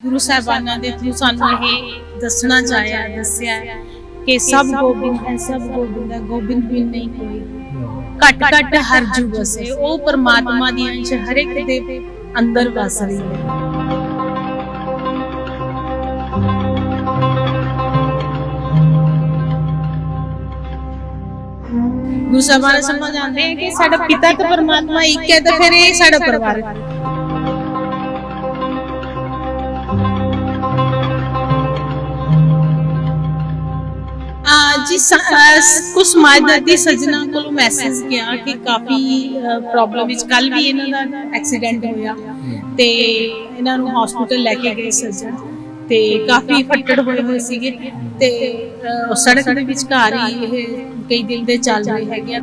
ਗੁਰੂ ਸਾਹਿਬਾਨਾਂ ਦੇ ਥਰੂ ਸਾਨੂੰ ਇਹ ਦੱਸਣਾ ਚਾਹਿਆ ਦੱਸਿਆ ਕਿ ਸਭ ਗੋਬਿੰਦ ਹੈ ਸਭ ਗੋਬਿੰਦ ਹੈ ਗੋਬਿੰਦ ਬਿਨ ਨਹੀਂ ਕੋਈ। ਘਟ ਘਟ ਹਰ ਜੂ ਵਸੇ। ਉਹ ਪਰਮਾਤਮਾ ਦੀ ਅੰਸ਼ ਹਰ ਇੱਕ ਦੇ ਅੰਦਰ ਵਸ ਰਹੀ ਹੈ ਗੁਰੂ ਸਾਹਿਬਾਨ ਸਮਝ ਆਉਂਦੇ ਕਿ ਸਾਡਾ ਪਿਤਾ ਤੇ ਪਰਮਾਤਮਾ ਇੱਕ ਹੈ ਤਾਂ ਫਿਰ ਇਹ ਸਾਡਾ ਪਰਿਵਾਰ ਹੈ। ਜੀ ਕੁਝ ਸਮਾਜਦਾਰ ਦੀ ਸੱਜਣਾ ਕੋਲੋਂ ਮੈਸੇਜ ਗਿਆ ਕਿ ਕਾਫੀ ਪ੍ਰੋਬਲਮ ਵਿੱਚ ਕੱਲ ਵੀ ਇਹਨਾਂ ਦਾ ਐਕਸੀਡੈਂਟ ਹੋਇਆ ਤੇ ਇਹਨਾਂ ਨੂੰ ਹਸਪੀਟਲ ਲੈ ਕੇ ਗਏ ਸੱਜਣ ਤੇ ਕਾਫੀ ਫੱਟੜ ਹੋਏ ਹੋਏ ਸੀਗੇ ਤੇ ਅਹ, ਸੜਕ ਦੇ ਵਿਚਕਾਰ ਹੀ ਇਹ ਕਈ ਦਿਨ ਦੇ ਚੱਲ ਰਹੇ ਹੈਗੇ ਆ।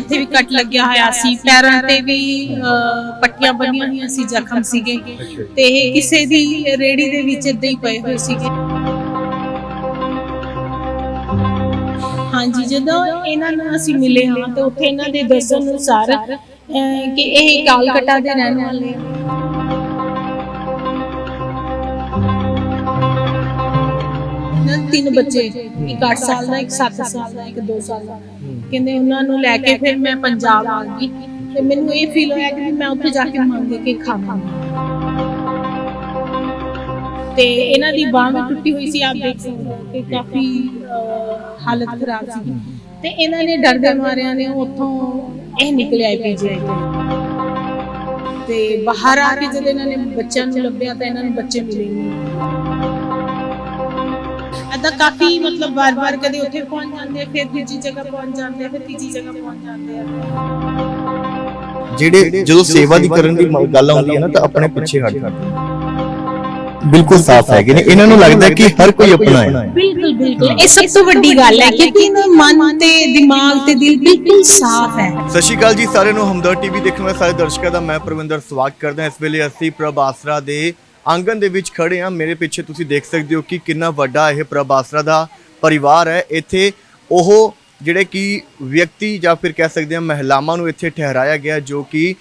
ਇੱਥੇ ਵੀ ਕੱਟ ਲੱਗਿਆ ਹੋਇਆ ਸੀ। ਪੈਰਾਂ ਤੇ ਵੀ ਪੱਟੀਆਂ ਬੰਨੀਆਂ ਹੋਈਆਂ ਸੀ ਜ਼ਖਮ ਸੀਗੇ। ਤੇ ਇਹ ਕਿਸੇ ਦੀ ਰੇੜੀ ਦੇ ਵਿੱਚ ਇਦਾਂ ਹੀ ਪਏ ਹੋਏ ਸੀਗੇ। ਹਾਂਜੀ ਜਦੋਂ ਇਹਨਾਂ ਨੂੰ ਅਸੀਂ ਮਿਲੇ ਹਾਂ ਤੇ ਉੱਥੇ ਇਹਨਾਂ ਦੇ ਦੱਸਣ ਅਨੁਸਾਰ ਕਿ ਇਹ ਕਾਲਕਟਾ ਦੇ ਰਹਿਣ ਵਾਲੇ ਆ। ਤਿੰਨ ਬੱਚੇ ਇੱਕ 8 ਸਾਲ ਦਾ ਇੱਕ 7 ਸਾਲ ਦਾ ਇੱਕ 2 ਸਾਲ ਦਾ। ਕਹਿੰਦੇ ਉਹਨਾਂ ਨੂੰ ਲੈ ਕੇ ਫਿਰ ਮੈਂ ਪੰਜਾਬ ਆ ਗਈ। ਤੇ ਮੈਨੂੰ ਇਹ ਫੀਲ ਹੋਇਆ ਕਿ ਮੈਂ ਉੱਥੇ ਜਾ ਕੇ ਮੰਗ ਕੇ ਖਾਵਾਂਗੀ। ਤੇ ਇਹਨਾਂ ਦੀ ਬਾਂਹ ਵੀ ਟੁੱਟੀ ਹੋਈ ਸੀ, ਆਪ ਦੇਖ ਸਕਦੇ ਹੋ ਕਿ ਕਾਫੀ ਹਾਲਤ ਖਰਾਬ ਸੀ। ਤੇ ਇਹਨਾਂ ਨੇ ਡਰਦੇ ਮਾਰਿਆਂ ਨੇ ਉੱਥੋਂ ਇਹ ਨਿਕਲ ਪੀਜੀਆਈ ਤੋਂ। ਤੇ ਬਾਹਰ ਆ ਕੇ ਜਦੋਂ ਇਹਨਾਂ ਨੇ ਬੱਚਿਆਂ ਨੂੰ ਲੱਭਿਆ ਤਾਂ ਇਹਨਾਂ ਨੂੰ ਬੱਚੇ ਮਿਲੇ ਨਹੀਂ ਅਦਾ ਕਾਫੀ ਮਤਲਬ ਵਾਰ-ਵਾਰ ਕਦੇ ਉੱਥੇ ਪਹੁੰਚ ਜਾਂਦੇ ਆ, ਫਿਰ ਦੂਜੀ ਜਗ੍ਹਾ ਪਹੁੰਚ ਜਾਂਦੇ ਆ, ਫਿਰ ਤੀਜੀ ਜਗ੍ਹਾ ਪਹੁੰਚ ਜਾਂਦੇ ਆ। ਜਿਹੜੇ ਜਦੋਂ ਸੇਵਾ ਦੀ ਕਰਨ ਦੀ ਮ- ਗੱਲ ਆਉਂਦੀ ਹੈ ਨਾ ਤਾਂ ਆਪਣੇ ਪਿੱਛੇ ਹਟ ਜਾਂਦੇ। ਬਿਲਕੁਲ ਸਾਫ਼ ਹੈਗੇ ਨੇ। ਇਹਨਾਂ ਨੂੰ ਲੱਗਦਾ ਕਿ ਹਰ ਕੋਈ ਆਪਣਾ ਹੈ। ਬਿਲਕੁਲ ਬਿਲਕੁਲ। ਇਹ ਸਭ ਤੋਂ ਵੱਡੀ ਗੱਲ ਹੈ ਕਿਉਂਕਿ ਇਹਨਾਂ ਦਾ ਮਨ ਤੇ ਦਿਮਾਗ ਤੇ ਦਿਲ ਬਿਲਕੁਲ ਸਾਫ਼ ਹੈ। ਸਤਿ ਸ਼੍ਰੀ ਅਕਾਲ ਜੀ ਸਾਰਿਆਂ ਨੂੰ। ਹਮਦਰ ਟੀਵੀ ਦੇਖਣ ਵਾਲੇ ਸਾਰੇ ਦਰਸ਼ਕਾਂ ਦਾ ਮੈਂ ਪ੍ਰਵਿੰਦਰ ਸਵਾਗਤ ਕਰਦਾ ਇਸ ਵੇਲੇ ਅਸੀਂ ਪ੍ਰਭ ਆਸਰਾ ਦੇ ਆਂਗਨ ਦੇ ਵਿੱਚ ਖੜੇ ਹਾਂ ਮੇਰੇ ਪਿੱਛੇ ਤੁਸੀਂ ਦੇਖ ਸਕਦੇ ਹੋ ਕਿ ਕਿੰਨਾ ਵੱਡਾ ਇਹ ਪ੍ਰਭ ਆਸਰਾ ਦਾ ਪਰਿਵਾਰ ਹੈ। ਇੱਥੇ ਉਹ ਜਿਹੜੇ ਕਿ ਵਿਅਕਤੀ ਜਾਂ ਫਿਰ ਕਹਿ ਸਕਦੇ ਹਾਂ ਮਹਿਲਾਵਾਂ ਨੂੰ ਇੱਥੇ ਠਹਿਰਾਇਆ ਗਿਆ ਜੋ ਕਿ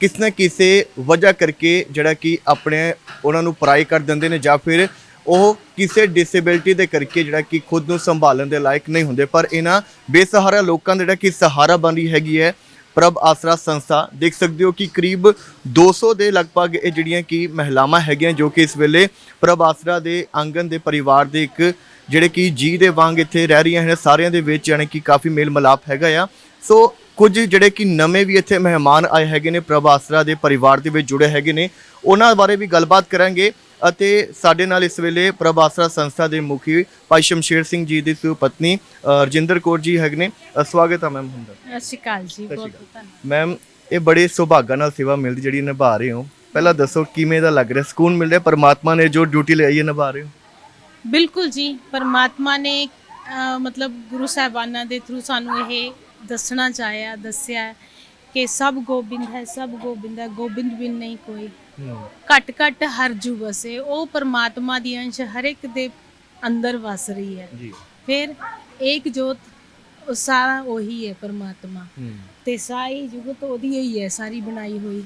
ਕਿਸ ਨਾ ਕਿਸੇ ਵਜ੍ਹਾ ਕਰਕੇ ਜਿਹੜਾ ਕਿ ਆਪਣੇ ਉਹਨਾਂ ਨੂੰ ਪਰਾਈ ਕਰ ਦਿੰਦੇ ਨੇ ਜਾਂ ਫਿਰ ਉਹ ਕਿਸੇ ਡਿਸੇਬਿਲਟੀ ਦੇ ਕਰਕੇ ਜਿਹੜਾ ਕਿ ਖੁਦ ਨੂੰ ਸੰਭਾਲਣ ਦੇ ਲਾਇਕ ਨਹੀਂ ਹੁੰਦੇ। ਪਰ ਇਹਨਾਂ ਬੇਸਹਾਰਾ ਲੋਕਾਂ ਦਾ ਜਿਹੜਾ ਕਿ ਸਹਾਰਾ ਬਣ ਰਹੀ ਹੈਗੀ ਹੈ। ਪ੍ਰਭ ਆਸਰਾ ਸੰਸਥਾ, ਦੇਖ ਸਕਦੇ ਹੋ ਕਿ ਕਰੀਬ 200 ਦੇ ਲਗਭਗ ਇਹ ਜਿਹੜੀਆਂ ਕਿ ਮਹਿਲਾਵਾਂ ਹੈਗੀਆਂ ਜੋ ਕਿ ਇਸ ਵੇਲੇ ਪ੍ਰਭ ਆਸਰਾ ਦੇ ਆਂਗਨ ਦੇ ਪਰਿਵਾਰ ਦੇ ਇੱਕ ਜਿਹੜੇ ਕਿ ਜੀ ਦੇ ਵਾਂਗ ਇੱਥੇ ਰਹਿ ਰਹੀਆਂ ਹਨ, ਸਾਰਿਆਂ ਦੇ ਵਿੱਚ ਯਾਨੀ ਕਿ ਕਾਫੀ ਮੇਲ ਮਿਲਾਪ ਹੈਗਾ ਆ। ਸੋ ਕੁਝ ਜਿਹੜੇ ਕਿ ਨਵੇਂ ਵੀ ਇੱਥੇ ਮਹਿਮਾਨ ਆਏ ਹੈਗੇ ਨੇ, ਪ੍ਰਭ ਆਸਰਾ ਦੇ ਪਰਿਵਾਰ ਦੇ ਵਿੱਚ ਜੁੜੇ ਹੈਗੇ ਨੇ। ਉਹਨਾਂ ਬਾਰੇ ਵੀ ਗੱਲਬਾਤ ਕਰਾਂਗੇ। ਅਤੇ ਸਾਡੇ ਨਾਲ ਇਸ ਵੇਲੇ ਪ੍ਰਭ ਆਸਰਾ ਸੰਸਥਾ ਦੇ ਮੁਖੀ ਭਾਈ ਸ਼ਮਸ਼ੇਰ ਸਿੰਘ ਜੀ ਦੀ ਸੁ ਪਤਨੀ ਅ, ਰਜਿੰਦਰ ਕੌਰ ਜੀ ਹੈਗੇ ਨੇ। ਅ, ਸਵਾਗਤ ਹੈ ਮੈਮ ਹੁੰਦਾ। ਸਤਿ ਸ਼੍ਰੀ ਅਕਾਲ ਜੀ ਬਹੁਤ ਬਹੁਤ ਧੰਨਵਾਦ। ਮੈਮ ਇਹ ਬੜੇ ਸੁਭਾਗਾ ਨਾਲ ਸੇਵਾ ਮਿਲਦੀ ਜਿਹੜੀ ਨਿਭਾ ਰਹੇ ਹੋ। ਪਹਿਲਾਂ ਦੱਸੋ ਕਿਵੇਂ ਦਾ ਲੱਗ ਰਿਹਾ? ਸਕੂਨ ਮਿਲ ਰਿਹਾ? ਪਰਮਾਤਮਾ ਨੇ ਜੋ ਡਿਊਟੀ ਲਈ ਹੈ ਨਿਭਾ ਰਹੇ ਹੋ? ਬਿਲਕੁਲ ਜੀ ਪਰਮਾਤਮਾ ਨੇ ਅਹ, ਮਤਲਬ ਗੁਰੂ ਸਾਹਿਬਾਨਾਂ ਦੇ ਥਰੂ ਸਾਨੂੰ ਇਹ ਦੱਸਣਾ ਚਾਹਿਆ ਦੱਸਿਆ ਹੈ। ਕਿ ਸਭ ਗੋਬਿੰਦ ਹੈ ਸਭ ਗੋਬਿੰਦ ਹੈ ਗੋਬਿੰਦ ਬਿਨ ਨਹੀਂ ਕੋਈ। ਘਟ ਘਟ ਹਰ ਜੂ ਵਸੇ ਉਹ ਪਰਮਾਤਮਾ ਦੀ ਅੰਸ਼ ਹਰ ਇੱਕ ਦੇ ਅੰਦਰ ਵਸ ਰਹੀ ਹੈ। ਜੀ। ਫਿਰ ਏਕ ਜੋਤ ਉਹ ਸਾਰਾ ਉਹੀ ਹੈ ਪਰਮਾਤਮਾ। ਤੇ ਸਾਰੀ ਜੁਗਤ ਉਹਦੀ ਹੀ ਹੈ ਸਾਰੀ ਬਣਾਈ ਹੋਈ।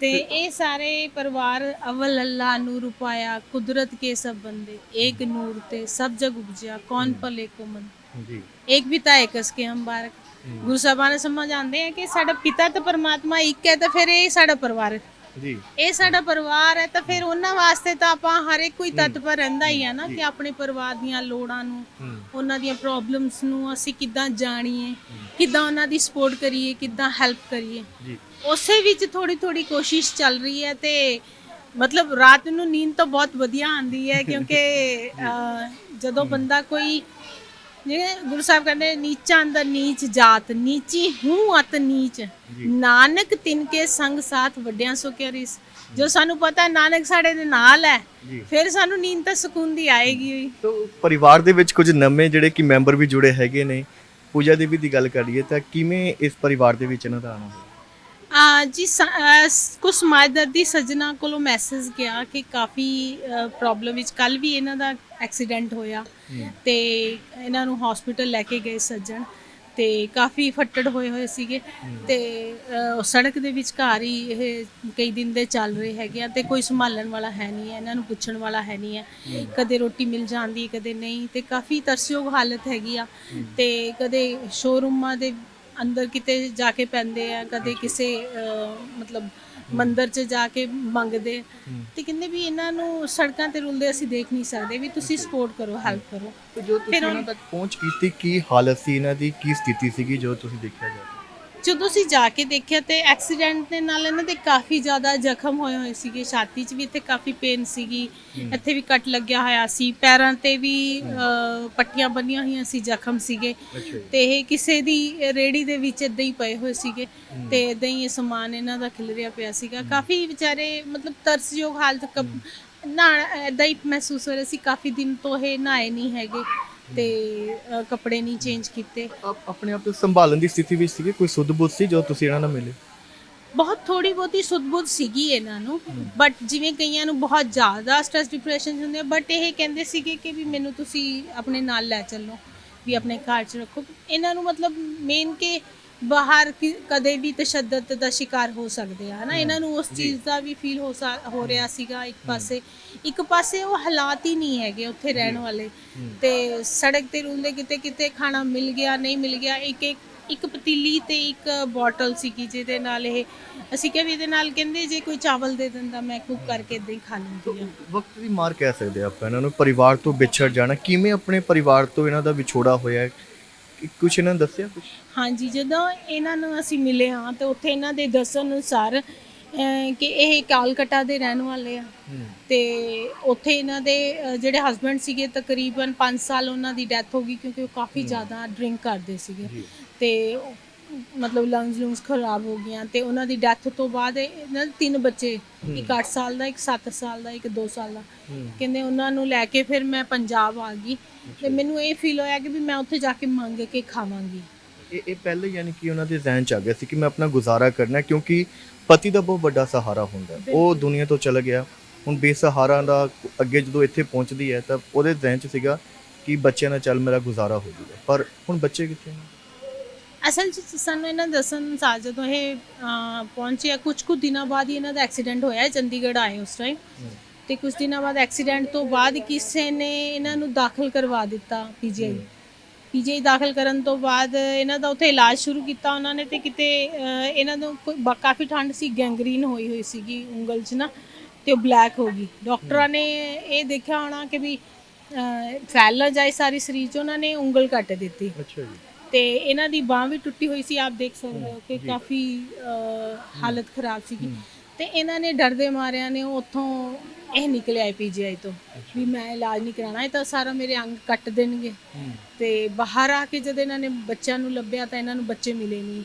ਤੇ ਇਹ ਸਾਰੇ ਪਰਿਵਾਰ ਅਵਲ ਅੱਲਾ ਨੂਰ ਪਾਇਆ ਕੁਦਰਤ ਕੇ ਸਭ ਬੰਦੇ ਏਕ ਨੂਰ ਤੇ ਸਭ ਜਗ ਉਪਜਿਆ ਕੌਣ ਭਲੇ ਕੋ ਮਨ ਜੀ ਇੱਕ ਪਿਤਾ ਏਕਸ ਕੇ ਹਮ ਬਾਰਕ। ਗੁਰੂ ਸਾਹਿਬਾਨ ਨੇ ਸਮਝ ਆਉਂਦੇ ਹੈ ਕਿ ਸਾਡਾ ਪਿਤਾ ਤੇ ਪਰਮਾਤਮਾ ਇੱਕ ਹੈ ਤਾਂ ਫਿਰ ਇਹ ਸਾਡਾ ਪਰਿਵਾਰ ਹੈ। ਜੀ। ਇਹ ਸਾਡਾ ਪਰਿਵਾਰ ਹੈ ਤਾਂ ਫਿਰ ਉਹਨਾਂ ਵਾਸਤੇ ਤਾਂ ਆਪਾਂ ਹਰ ਇੱਕ ਕੋਈ ਤਤਪਰ ਰਹਿੰਦਾ ਹੀ ਆ ਨਾ ਕਿ ਆਪਣੇ ਪਰਿਵਾਰ ਦੀਆਂ ਲੋੜਾਂ ਨੂੰ ਉਹਨਾਂ ਦੀਆਂ ਪ੍ਰੋਬਲਮਸ ਨੂੰ ਅਸੀਂ ਕਿੱਦਾਂ ਜਾਣੀਏ ਕਿੱਦਾਂ ਉਹਨਾਂ ਦੀ ਸਪੋਰਟ ਕਰੀਏ ਕਿੱਦਾਂ ਹੈਲਪ ਕਰੀਏ। ਜੀ। ਉਸੇ ਵਿੱਚ ਥੋੜੀ ਥੋੜੀ ਕੋਸ਼ਿਸ਼ ਚੱਲ ਰਹੀ ਹੈ ਤੇ ਮਤਲਬ ਰਾਤ ਨੂੰ ਨੀਂਦ ਤਾਂ ਬਹੁਤ ਵਧੀਆ ਆਉਂਦੀ ਹੈ ਕਿਉਂਕਿ ਜਦੋਂ ਬੰਦਾ ਕੋਈ ਜਿਵੇਂ ਗੁਰੂ ਸਾਹਿਬ ਕਹਿੰਦੇ ਨੀਚਾ ਅੰਦਰ ਨੀਚ ਜਾਤ ਨੀਚੀ ਹੂੰ ਅਤ ਨੀਚ। ਨਾਨਕ ਤਿਨ ਕੇ ਸੰਗ ਸਾਥ ਵੱਡਿਆਂ ਸੋ ਕਿਆ ਰਿਸ। ਜੋ ਸਾਨੂੰ ਪਤਾ ਨਾਨਕ ਸਾਡੇ ਦੇ ਨਾਲ ਹੈ। ਫਿਰ ਸਾਨੂੰ ਨੀਂਦ ਤਾਂ ਸਕੂਨ ਦੀ ਆਏਗੀ ਹੀ। ਤੋ ਪਰਿਵਾਰ ਦੇ ਵਿੱਚ ਕੁਝ ਨਵੇਂ ਜਿਹੜੇ ਕਿ ਮੈਂਬਰ ਵੀ ਜੁੜੇ ਹੈਗੇ ਨੇ ਪੂਜਾ ਦੇਵੀ ਦੀ ਗੱਲ ਕਰੀਏ ਤਾਂ ਕਿਵੇਂ ਇਸ ਪਰਿਵਾਰ ਦੇ ਵਿੱਚ ਇਹਨਾਂ ਦਾ ਆਣਾ ਹੋਇਆ ਜੀ ਕੁਝ ਸਮਾਜਦਰਦੀ ਸੱਜਣਾ ਕੋਲੋਂ ਮੈਸੇਜ ਗਿਆ ਕਿ ਕਾਫੀ ਪ੍ਰੋਬਲਮ ਵਿੱਚ ਕੱਲ ਵੀ ਇਹਨਾਂ ਦਾ ਐਕਸੀਡੈਂਟ ਹੋਇਆ ਤੇ ਇਹਨਾਂ ਨੂੰ ਹਸਪੀਟਲ ਲੈ ਕੇ ਗਏ ਸੱਜਣ ਤੇ ਕਾਫੀ ਫੱਟੜ ਹੋਏ ਹੋਏ ਸੀਗੇ ਤੇ ਸੜਕ ਦੇ ਵਿਚਕਾਰ ਹੀ ਇਹ ਕਈ ਦਿਨ ਦੇ ਚੱਲ ਰਹੇ ਹੈਗੇ ਆ ਤੇ ਕੋਈ ਸੰਭਾਲਣ ਵਾਲਾ ਹੈ ਨਹੀਂ ਹੈ ਇਹਨਾਂ ਨੂੰ ਪੁੱਛਣ ਵਾਲਾ ਹੈ ਨਹੀਂ ਹੈ। ਕਦੇ ਰੋਟੀ ਮਿਲ ਜਾਂਦੀ ਕਦੇ ਨਹੀਂ ਤੇ ਕਾਫੀ ਤਰਸਯੋਗ ਹਾਲਤ ਹੈਗੀ ਆ ਤੇ ਕਦੇ ਸ਼ੋਰੂਮਾਂ ਦੇ ਅੰਦਰ ਕਿਤੇ ਜਾ ਕੇ ਪੈਂਦੇ ਆ ਕਦੇ ਕਿਸੇ ਮਤਲਬ ਮੰਦਿਰ 'ਚ ਜਾ ਕੇ ਮੰਗਦੇ ਤੇ ਕਹਿੰਦੇ ਵੀ ਇਹਨਾਂ ਨੂੰ ਸੜਕਾਂ ਤੇ ਰੁਲਦੇ ਅਸੀਂ ਦੇਖ ਨਹੀਂ ਸਕਦੇ ਵੀ ਤੁਸੀਂ ਸਪੋਰਟ ਕਰੋ ਹੈਲਪ ਕਰੋ। ਜੋ ਤੁਸੀਂ ਫਿਰ ਉਹ- ਇਹਨਾਂ ਤੱਕ ਪਹੁੰਚ ਕੀਤੀ ਕੀ ਹਾਲਤ ਸੀ ਇਹਨਾਂ ਦੀ? ਕੀ ਸਥਿਤੀ ਸੀਗੀ ਜੋ ਤੁਸੀਂ ਦੇਖਿਆ ਜਾਵੇ ਜਦੋਂ ਅਸੀਂ ਜਾ ਕੇ ਦੇਖਿਆ ਤੇ ਐਕਸੀਡੈਂਟ ਦੇ ਨਾਲ ਇਹਨਾਂ ਦੇ ਕਾਫੀ ਜ਼ਿਆਦਾ ਜ਼ਖਮ ਹੋਏ ਹੋਏ ਸੀਗੇ ਛਾਤੀ 'ਚ ਵੀ ਇੱਥੇ ਕਾਫੀ ਪੇਨ ਸੀਗੀ ਇੱਥੇ ਵੀ ਕੱਟ ਲੱਗਿਆ ਹੋਇਆ ਸੀ ਪੈਰਾਂ ਤੇ ਵੀ ਪੱਟੀਆਂ ਬੰਨੀਆਂ ਹੋਈਆਂ ਸੀ ਜ਼ਖਮ ਸੀਗੇ ਤੇ ਇਹ ਕਿਸੇ ਦੀ ਰੇੜੀ ਦੇ ਵਿੱਚ ਇਦਾਂ ਹੀ ਪਏ ਹੋਏ ਸੀਗੇ ਤੇ ਇਦਾਂ ਹੀ ਇਹ ਸਮਾਨ ਇਹਨਾਂ ਦਾ ਖਿਲਰਿਆ ਪਿਆ ਸੀਗਾ। ਕਾਫੀ ਵਿਚਾਰੇ ਮਤਲਬ ਤਰਸਯੋਗ ਹਾਲਤ ਨਾ ਇਦਾਂ ਹੀ ਮਹਿਸੂਸ ਹੋ ਰਿਹਾ ਸੀ ਕਾਫੀ ਦਿਨ ਤੋਂ ਇਹ ਨਹਾਏ ਨਹੀਂ ਹੈਗੇ। ਤੇ ਅ, ਕੱਪੜੇ ਨਹੀਂ ਚੇਂਜ ਕੀਤੇ। ਆਪ ਆਪਣੇ ਆਪ ਨੂੰ ਸੰਭਾਲਣ ਦੀ ਸਥਿਤੀ ਵਿੱਚ ਸੀਗੇ ਕੋਈ ਸੁੱਧ ਬੁੱਧ ਸੀ ਜੋ ਤੁਸੀਂ ਇਹਨਾਂ ਨਾਲ ਮਿਲੇ? ਬਹੁਤ ਥੋੜੀ ਬਹੁਤੀ ਸੁੱਧ-ਬੁੱਧ ਸੀਗੀ ਇਹਨਾਂ ਨੂੰ ਬਟ ਜਿਵੇਂ ਕਈਆਂ ਨੂੰ ਬਹੁਤ ਜ਼ਿਆਦਾ ਸਟ੍ਰੈਸ ਡਿਪਰੈਸ਼ਨ ਹੁੰਦੇ ਬਟ ਇਹ ਕਹਿੰਦੇ ਸੀਗੇ ਕਿ ਵੀ ਮੈਨੂੰ ਤੁਸੀਂ ਆਪਣੇ ਨਾਲ ਲੈ ਚੱਲੋ ਵੀ ਆਪਣੇ ਘਰ 'ਚ ਰੱਖੋ। ਇਹਨਾਂ ਨੂੰ ਮਤਲਬ ਮੇਨ ਕਿ ਬਾਹਰ ਕਿ- ਕਦੇ ਵੀ ਤਸ਼ੱਦਦ ਦਾ ਸ਼ਿਕਾਰ ਹੋ ਸਕਦੇ ਆ ਹਨਾ? ਇਹਨਾਂ ਨੂੰ ਉਸ ਚੀਜ਼ ਦਾ ਵੀ ਫੀਲ ਹੋ ਸਾ- ਹੋ ਰਿਹਾ ਸੀਗਾ ਇੱਕ ਪਾਸੇ। ਇੱਕ ਪਾਸੇ ਉਹ ਹਾਲਾਤ ਹੀ ਨਹੀਂ ਹੈਗੇ ਉੱਥੇ ਰਹਿਣ ਵਾਲੇ। ਤੇ ਸੜਕ ਤੇ ਰੁਲਦੇ ਕਿਤੇ ਕਿਤੇ ਖਾਣਾ ਮਿਲ ਗਿਆ ਨਹੀਂ ਮਿਲ ਗਿਆ ਇੱਕ ਇੱਕ ਇੱਕ ਪਤੀਲੀ ਤੇ ਇੱਕ ਬੋਟਲ ਸੀਗੀ ਜਿਹਦੇ ਨਾਲ ਇਹ ਅਸੀਂ ਕਿਹਾ ਵੀ ਇਹਦੇ ਨਾਲ ਕਹਿੰਦੇ ਜੇ ਕੋਈ ਚਾਵਲ ਦੇ ਦਿੰਦਾ ਮੈਂ ਕੁੱਕ ਕਰਕੇ ਇਦਾਂ ਹੀ ਖਾ ਲੈਂਦੀ ਆ ਵਕਤ ਦੀ ਮਾਰ ਕਹਿ ਸਕਦੇ ਹਾਂ ਆਪਾਂ ਇਹਨਾਂ ਨੂੰ ਪਰਿਵਾਰ ਤੋਂ ਵਿਛੜ ਜਾਣਾ। ਕਿਵੇਂ ਆਪਣੇ ਪਰਿਵਾਰ ਤੋਂ ਇਹਨਾਂ ਦਾ ਵਿਛੋੜਾ ਹੋਇਆ? ਕੁਛ ਇਹਨਾਂ ਨੇ ਦੱਸਿਆ ਕੁਛ? ਹਾਂਜੀ ਜਦੋਂ ਇਹਨਾਂ ਨੂੰ ਅਸੀਂ ਮਿਲੇ ਹਾਂ ਤੇ ਉੱਥੇ ਇਹਨਾਂ ਦੇ ਦੱਸਣ ਅਨੁਸਾਰ ਅਹ, ਕਿ ਇਹ ਕਾਲਕਟਾ ਦੇ ਰਹਿਣ ਵਾਲੇ ਆ। ਤੇ ਉੱਥੇ ਇਹਨਾਂ ਦੇ ਜਿਹੜੇ ਹਸਬੰਡ ਸੀਗੇ ਤਕਰੀਬਨ 5 ਸਾਲ ਉਹਨਾਂ ਦੀ ਡੈਥ ਹੋ ਗਈ ਕਿਉਂਕਿ ਉਹ ਕਾਫੀ ਜ਼ਿਆਦਾ ਡਰਿੰਕ ਕਰਦੇ ਸੀਗੇ। ਤੇ ਮਤਲਬ ਲੰਗਸ ਲੰਗਸ ਖਰਾਬ ਹੋ ਗਈਆਂ ਤੇ ਉਹਨਾਂ ਦੀ ਡੈਥ ਤੋਂ ਬਾਅਦ ਇਹ- ਇਹਨਾਂ ਦੇ ਤਿੰਨ ਬੱਚੇ ਇੱਕ 8 ਸਾਲ ਦਾ ਇੱਕ 7 ਸਾਲ ਦਾ ਇੱਕ 2 ਸਾਲ ਦਾ। ਕਹਿੰਦੇ ਉਹਨਾਂ ਨੂੰ ਲੈ ਕੇ ਫਿਰ ਮੈਂ ਪੰਜਾਬ ਆ ਗਈ ਤੇ ਮੈਨੂੰ ਇਹ ਫੀਲ ਹੋਇਆ ਕਿ ਵੀ ਮੈਂ ਉੱਥੇ ਜਾ ਕੇ ਮੰਗ ਕੇ ਖਾਵਾਂਗੀ। ਇਹ ਇਹ ਪਹਿਲੇ ਯਾਨੀ ਕਿ ਉਹਨਾਂ ਦੇ ਜ਼ਿਹਨ ਚ ਆ ਗਿਆ ਸੀ ਕਿ ਮੈਂ ਆਪਣਾ ਗੁਜ਼ਾਰਾ ਕਰਨਾ ਕਿਉਂਕਿ ਪਤੀ ਦਾ ਬਹੁਤ ਵੱਡਾ ਸਹਾਰਾ ਹੁੰਦਾ। ਉਹ ਦੁਨੀਆ ਤੋਂ ਚਲਾ ਗਿਆ। ਹੁਣ ਬੇਸਹਾਰਾ ਦਾ ਅੱਗੇ ਜਦੋਂ ਇੱਥੇ ਪਹੁੰਚਦੀ ਹੈ ਤਾਂ ਉਹਦੇ ਜ਼ਿਹਨ ਚ ਸੀਗਾ ਕਿ ਬੱਚਿਆਂ ਨਾਲ ਚੱਲ ਮੇਰਾ ਗੁਜ਼ਾਰਾ ਹੋ ਜਾਊਗਾ। ਪਰ ਹੁਣ ਬੱਚੇ ਕਿੱਥੇ ਨੇ? ਅਸਲ 'ਚ ਸਾਨੂੰ ਇਹਨਾਂ ਦੱਸਣ ਅਨੁਸਾਰ ਜਦੋਂ ਇਹ ਅਹ, ਪਹੁੰਚੇ ਕੁਝ ਕੁ ਦਿਨਾਂ ਬਾਅਦ ਹੀ ਇਹਨਾਂ ਦਾ ਐਕਸੀਡੈਂਟ ਹੋਇਆ ਚੰਡੀਗੜ੍ਹ ਆਏ ਉਸ ਟਾਈਮ ਤੇ ਕੁਝ ਦਿਨਾਂ ਬਾਅਦ ਐਕਸੀਡੈਂਟ ਤੋਂ ਬਾਅਦ ਕਿਸੇ ਨੇ ਇਹਨਾਂ ਨੂੰ ਦਾਖਲ ਕਰਵਾ ਦਿੱਤਾ ਪੀਜੀਆਈ। ਪੀਜੀਆਈ ਦਾਖਲ ਕਰਨ ਤੋਂ ਬਾਅਦ ਇਹਨਾਂ ਦਾ ਉੱਥੇ ਇਲਾਜ ਸ਼ੁਰੂ ਕੀਤਾ ਉਹਨਾਂ ਨੇ ਤੇ ਕਿਤੇ ਅਹ, ਇਹਨਾਂ ਨੂੰ ਕੋਈ ਬ- ਕਾਫੀ ਠੰਡ ਸੀ ਗੈਂਗਰੀਨ ਹੋਈ ਹੋਈ ਸੀਗੀ ਉਂਗਲ 'ਚ ਨਾ ਤੇ ਉਹ ਬਲੈਕ ਹੋ ਗਈ। ਡਾਕਟਰਾਂ ਨੇ ਇਹ ਦੇਖਿਆ ਹੋਣਾ ਕਿ ਵੀ ਅਹ, ਫੈਲ ਨਾ ਜਾਏ ਸਾਰੀ ਸਰੀਰ 'ਚ ਉਹਨਾਂ ਨੇ ਉਂਗਲ ਕੱਟ ਦਿੱਤੀ। ਅੱਛਾ ਜੀ। ਤੇ ਇਹਨਾਂ ਦੀ ਬਾਹ ਵੀ ਟੁੱਟੀ ਹੋਈ ਸੀ ਆਪ ਦੇਖ ਸਕਦੇ ਹੋ ਕਿ ਕਾਫੀ ਹਾਲਤ ਖਰਾਬ ਸੀਗੀ। ਤੇ ਇਹਨਾਂ ਨੇ ਡਰਦੇ ਮਾਰਿਆਂ ਨੇ ਉੱਥੋਂ ਇਹ ਨਿਕਲਿਆ ਪੀਜੀਆਈ ਤੋਂ ਵੀ ਮੈਂ ਇਲਾਜ ਨਹੀਂ ਕਰਾਉਣਾ ਇਹ ਤਾਂ ਸਾਰਾ ਮੇਰੇ ਅੰਗ ਕੱਟ ਦੇਣਗੇ। ਤੇ ਬਾਹਰ ਆ ਕੇ ਜਦ ਇਹਨਾਂ ਨੇ ਬੱਚਿਆਂ ਨੂੰ ਲੱਭਿਆ ਤਾਂ ਇਹਨਾਂ ਨੂੰ ਬੱਚੇ ਮਿਲੇ ਨਹੀਂ।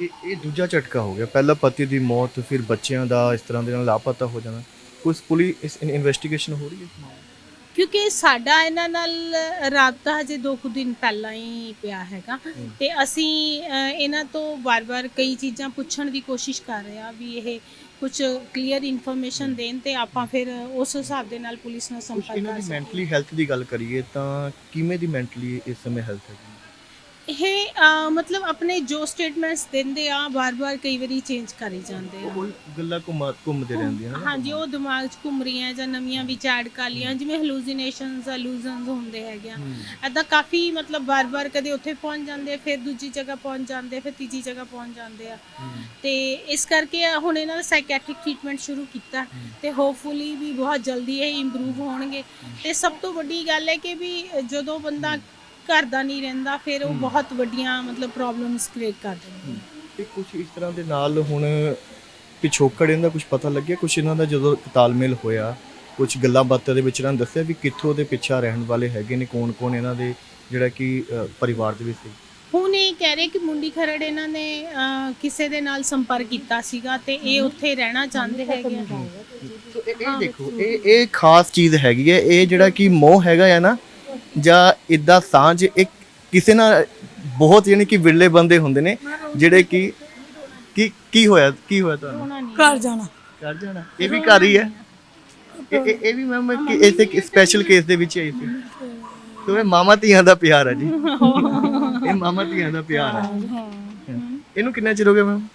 ਇਹ ਇਹ ਦੂਜਾ ਝਟਕਾ ਹੋ ਗਿਆ। ਪਹਿਲਾ ਪਤੀ ਦੀ ਮੌਤ ਫਿਰ ਬੱਚਿਆਂ ਦਾ ਇਸ ਤਰ੍ਹਾਂ ਦੇ ਨਾਲ ਲਾਪਤਾ ਹੋ ਜਾਣਾ। ਕੁਝ ਪੁਲਿਸ ਇਸ ਇਨਵੈਸਟੀਗੇਸ਼ਨ ਹੋ ਰਹੀ ਹੈ ਕਿਉਂਕਿ ਸਾਡਾ ਇਹਨਾਂ ਨਾਲ ਰਾਬਤਾ ਹਜੇ ਦੋ ਕੁ ਦਿਨ ਪਹਿਲਾਂ ਹੀ ਪਿਆ ਹੈਗਾ। ਤੇ ਅਸੀਂ ਅਹ, ਇਹਨਾਂ ਤੋਂ ਵਾਰ-ਵਾਰ ਕਈ ਚੀਜ਼ਾਂ ਪੁੱਛਣ ਦੀ ਕੋਸ਼ਿਸ਼ ਕਰ ਰਹੇ ਆ ਵੀ ਇਹ ਕੁਝ ਕਲੀਅਰ ਇਨਫੋਰਮੇਸ਼ਨ ਦੇਣ ਤੇ ਆਪਾਂ ਫਿਰ ਉਸ ਹਿਸਾਬ ਦੇ ਨਾਲ ਪੁਲਿਸ ਨਾਲ ਕੁਝ ਸੰਪਰਕ ਇਹਨਾਂ ਕਰ ਦੀ ਮੈਂਟਲੀ ਹੈਲਥ ਦੀ ਗੱਲ ਕਰੀਏ ਤਾਂ ਕਿਵੇਂ ਦੀ ਮੈਂਟਲੀ ਇਸ ਸਮੇਂ ਹੈਲਥ ਹੈਗੀ? ਇਹ ਮਤਲਬ ਆਪਣੇ ਜੋ ਸਟੇਟਮੈਂਟਸ ਦਿੰਦੇ ਆ ਵਾਰ-ਵਾਰ ਕਈ ਵਾਰੀ ਚੇਂਜ ਕਰੀ ਜਾਂਦੇ ਆ। ਉਹ ਗੱਲਾਂ ਘੁੰਮ ਘੁੰਮਦੇ ਰਹਿੰਦੀਆਂ ਹਨ ਹਾਂਜੀ ਉਹ ਦਿਮਾਗ 'ਚ ਘੁੰਮ ਰਹੀਆਂ ਜਾਂ ਨਵੀਆਂ ਵਿੱਚ ਐਡ ਕਰ ਲੀਆਂ ਜਿਵੇਂ ਹਲੂਸੀਨੇਸ਼ਨਸ ਇਲੂਜ਼ਨਸ ਹੁੰਦੇ ਹੈਗੇ ਆ। ਐਦਾਂ ਕਾਫੀ ਮਤਲਬ ਬਾਰ-ਬਾਰ ਕਦੇ ਉੱਥੇ ਪਹੁੰਚ ਜਾਂਦੇ ਫਿਰ ਦੂਜੀ ਜਗ੍ਹਾ ਪਹੁੰਚ ਜਾਂਦੇ ਫਿਰ ਤੀਜੀ ਜਗ੍ਹਾ ਪਹੁੰਚ ਜਾਂਦੇ ਆ। ਤੇ ਇਸ ਕਰਕੇ ਹੁਣ ਇਹਨਾਂ ਦਾ ਸਾਈਕੈਟ੍ਰਿਕ ਟ੍ਰੀਟਮੈਂਟ ਸ਼ੁਰੂ ਕੀਤਾ ਤੇ ਹੋਪਫੁਲੀ ਵੀ ਬਹੁਤ ਜਲਦੀ ਇਹ ਇੰਪਰੂਵ ਹੋਣਗੇ। ਤੇ ਸਭ ਤੋਂ ਵੱਡੀ ਗੱਲ ਹੈ ਕਿ ਵੀ ਜਦੋਂ ਬੰਦਾ ਘਰ ਦਾ ਨਹੀਂ ਰਹਿੰਦਾ ਫਿਰ ਉਹ ਬਹੁਤ ਵੱਡੀਆਂ ਮਤਲਬ ਪ੍ਰੋਬਲਮਸ ਕ੍ਰੀਏਟ ਕਰ ਦਿੰਦੇ ਆ ਤੇ ਕੁਝ ਇਸ ਤਰ੍ਹਾਂ ਦੇ ਨਾਲ ਹੁਣ ਪਿਛੋਕੜ ਇਹਨਾਂ ਦਾ ਕੁਝ ਪਤਾ ਲੱਗਿਆ? ਕੁਝ ਇਹਨਾਂ ਦਾ ਜਦੋਂ ਤਾਲਮੇਲ ਹੋਇਆ ਕੁਝ ਗੱਲਾਂ ਬਾਤਾਂ ਦੇ ਵਿੱਚ ਇਹਨਾਂ ਨੇ ਦੱਸਿਆ ਵੀ ਕਿੱਥੋਂ ਦੇ ਪਿੱਛਾ ਰਹਿਣ ਵਾਲੇ ਹੈਗੇ ਨੇ ਕੌਣ ਕੌਣ ਇਹਨਾਂ ਦੇ ਜਿਹੜਾ ਕਿ ਅ, ਪਰਿਵਾਰ ਦੇ ਵਿੱਚ ਸੀ? ਹੁਣ ਇਹ ਕਹਿ ਰਹੇ ਕਿ ਮੁੰਡੀ ਖਰੜ ਇਹਨਾਂ ਨੇ ਅਹ, ਕਿਸੇ ਦੇ ਨਾਲ ਸੰਪਰਕ ਕੀਤਾ ਸੀਗਾ ਤੇ ਇਹ ਉੱਥੇ ਰਹਿਣਾ ਚਾਹੁੰਦੇ ਹੈਗੇ ਆ। ਸੋ ਇਹ ਇਹ ਦੇਖੋ ਇਹ ਇਹ ਖਾਸ ਚੀਜ਼ ਹੈਗੀ ਹੈ ਇਹ ਜਿਹੜਾ ਕਿ ਮੋਹ ਹੈਗਾ ਹੈ ਨਾ ਜਾਂ ਇਦਾਂ ਸਾਂਝ ਇੱਕ ਕਿਸੇ ਨਾਲ ਬਹੁਤ ਯਾਨੀ ਕਿ ਵਿਰਲੇ ਬੰਦੇ ਹੁੰਦੇ ਨੇ ਜਿਹੜੇ ਕਿ ਕੀ ਕੀ ਹੋਇਆ ਕੀ ਹੋਇਆ ਤੁਹਾਨੂੰ? ਘਰ ਜਾਣਾ। ਕਰ ਜਾਣਾ? ਇਹ ਵੀ ਘਰ ਹੀ ਹੈ? ਇਹ ਇਹ- ਇਹ ਵੀ ਮੈਮ ਇਸੇ ਸਪੈਸ਼ਲ ਕੇਸ ਦੇ ਵਿੱਚ ਆਈ ਸੀ। ਤੇ ਮਾਮਾ ਧੀਆਂ ਦਾ ਪਿਆਰ ਹੈ ਜੀ। ਇਹ ਮਾਮਾ ਧੀਆਂ ਦਾ ਪਿਆਰ ਹੈ। ਇਹਨੂੰ ਕਿੰਨਾ ਚਿਰ ਹੋ ਗਿਆ ਮੈਮ?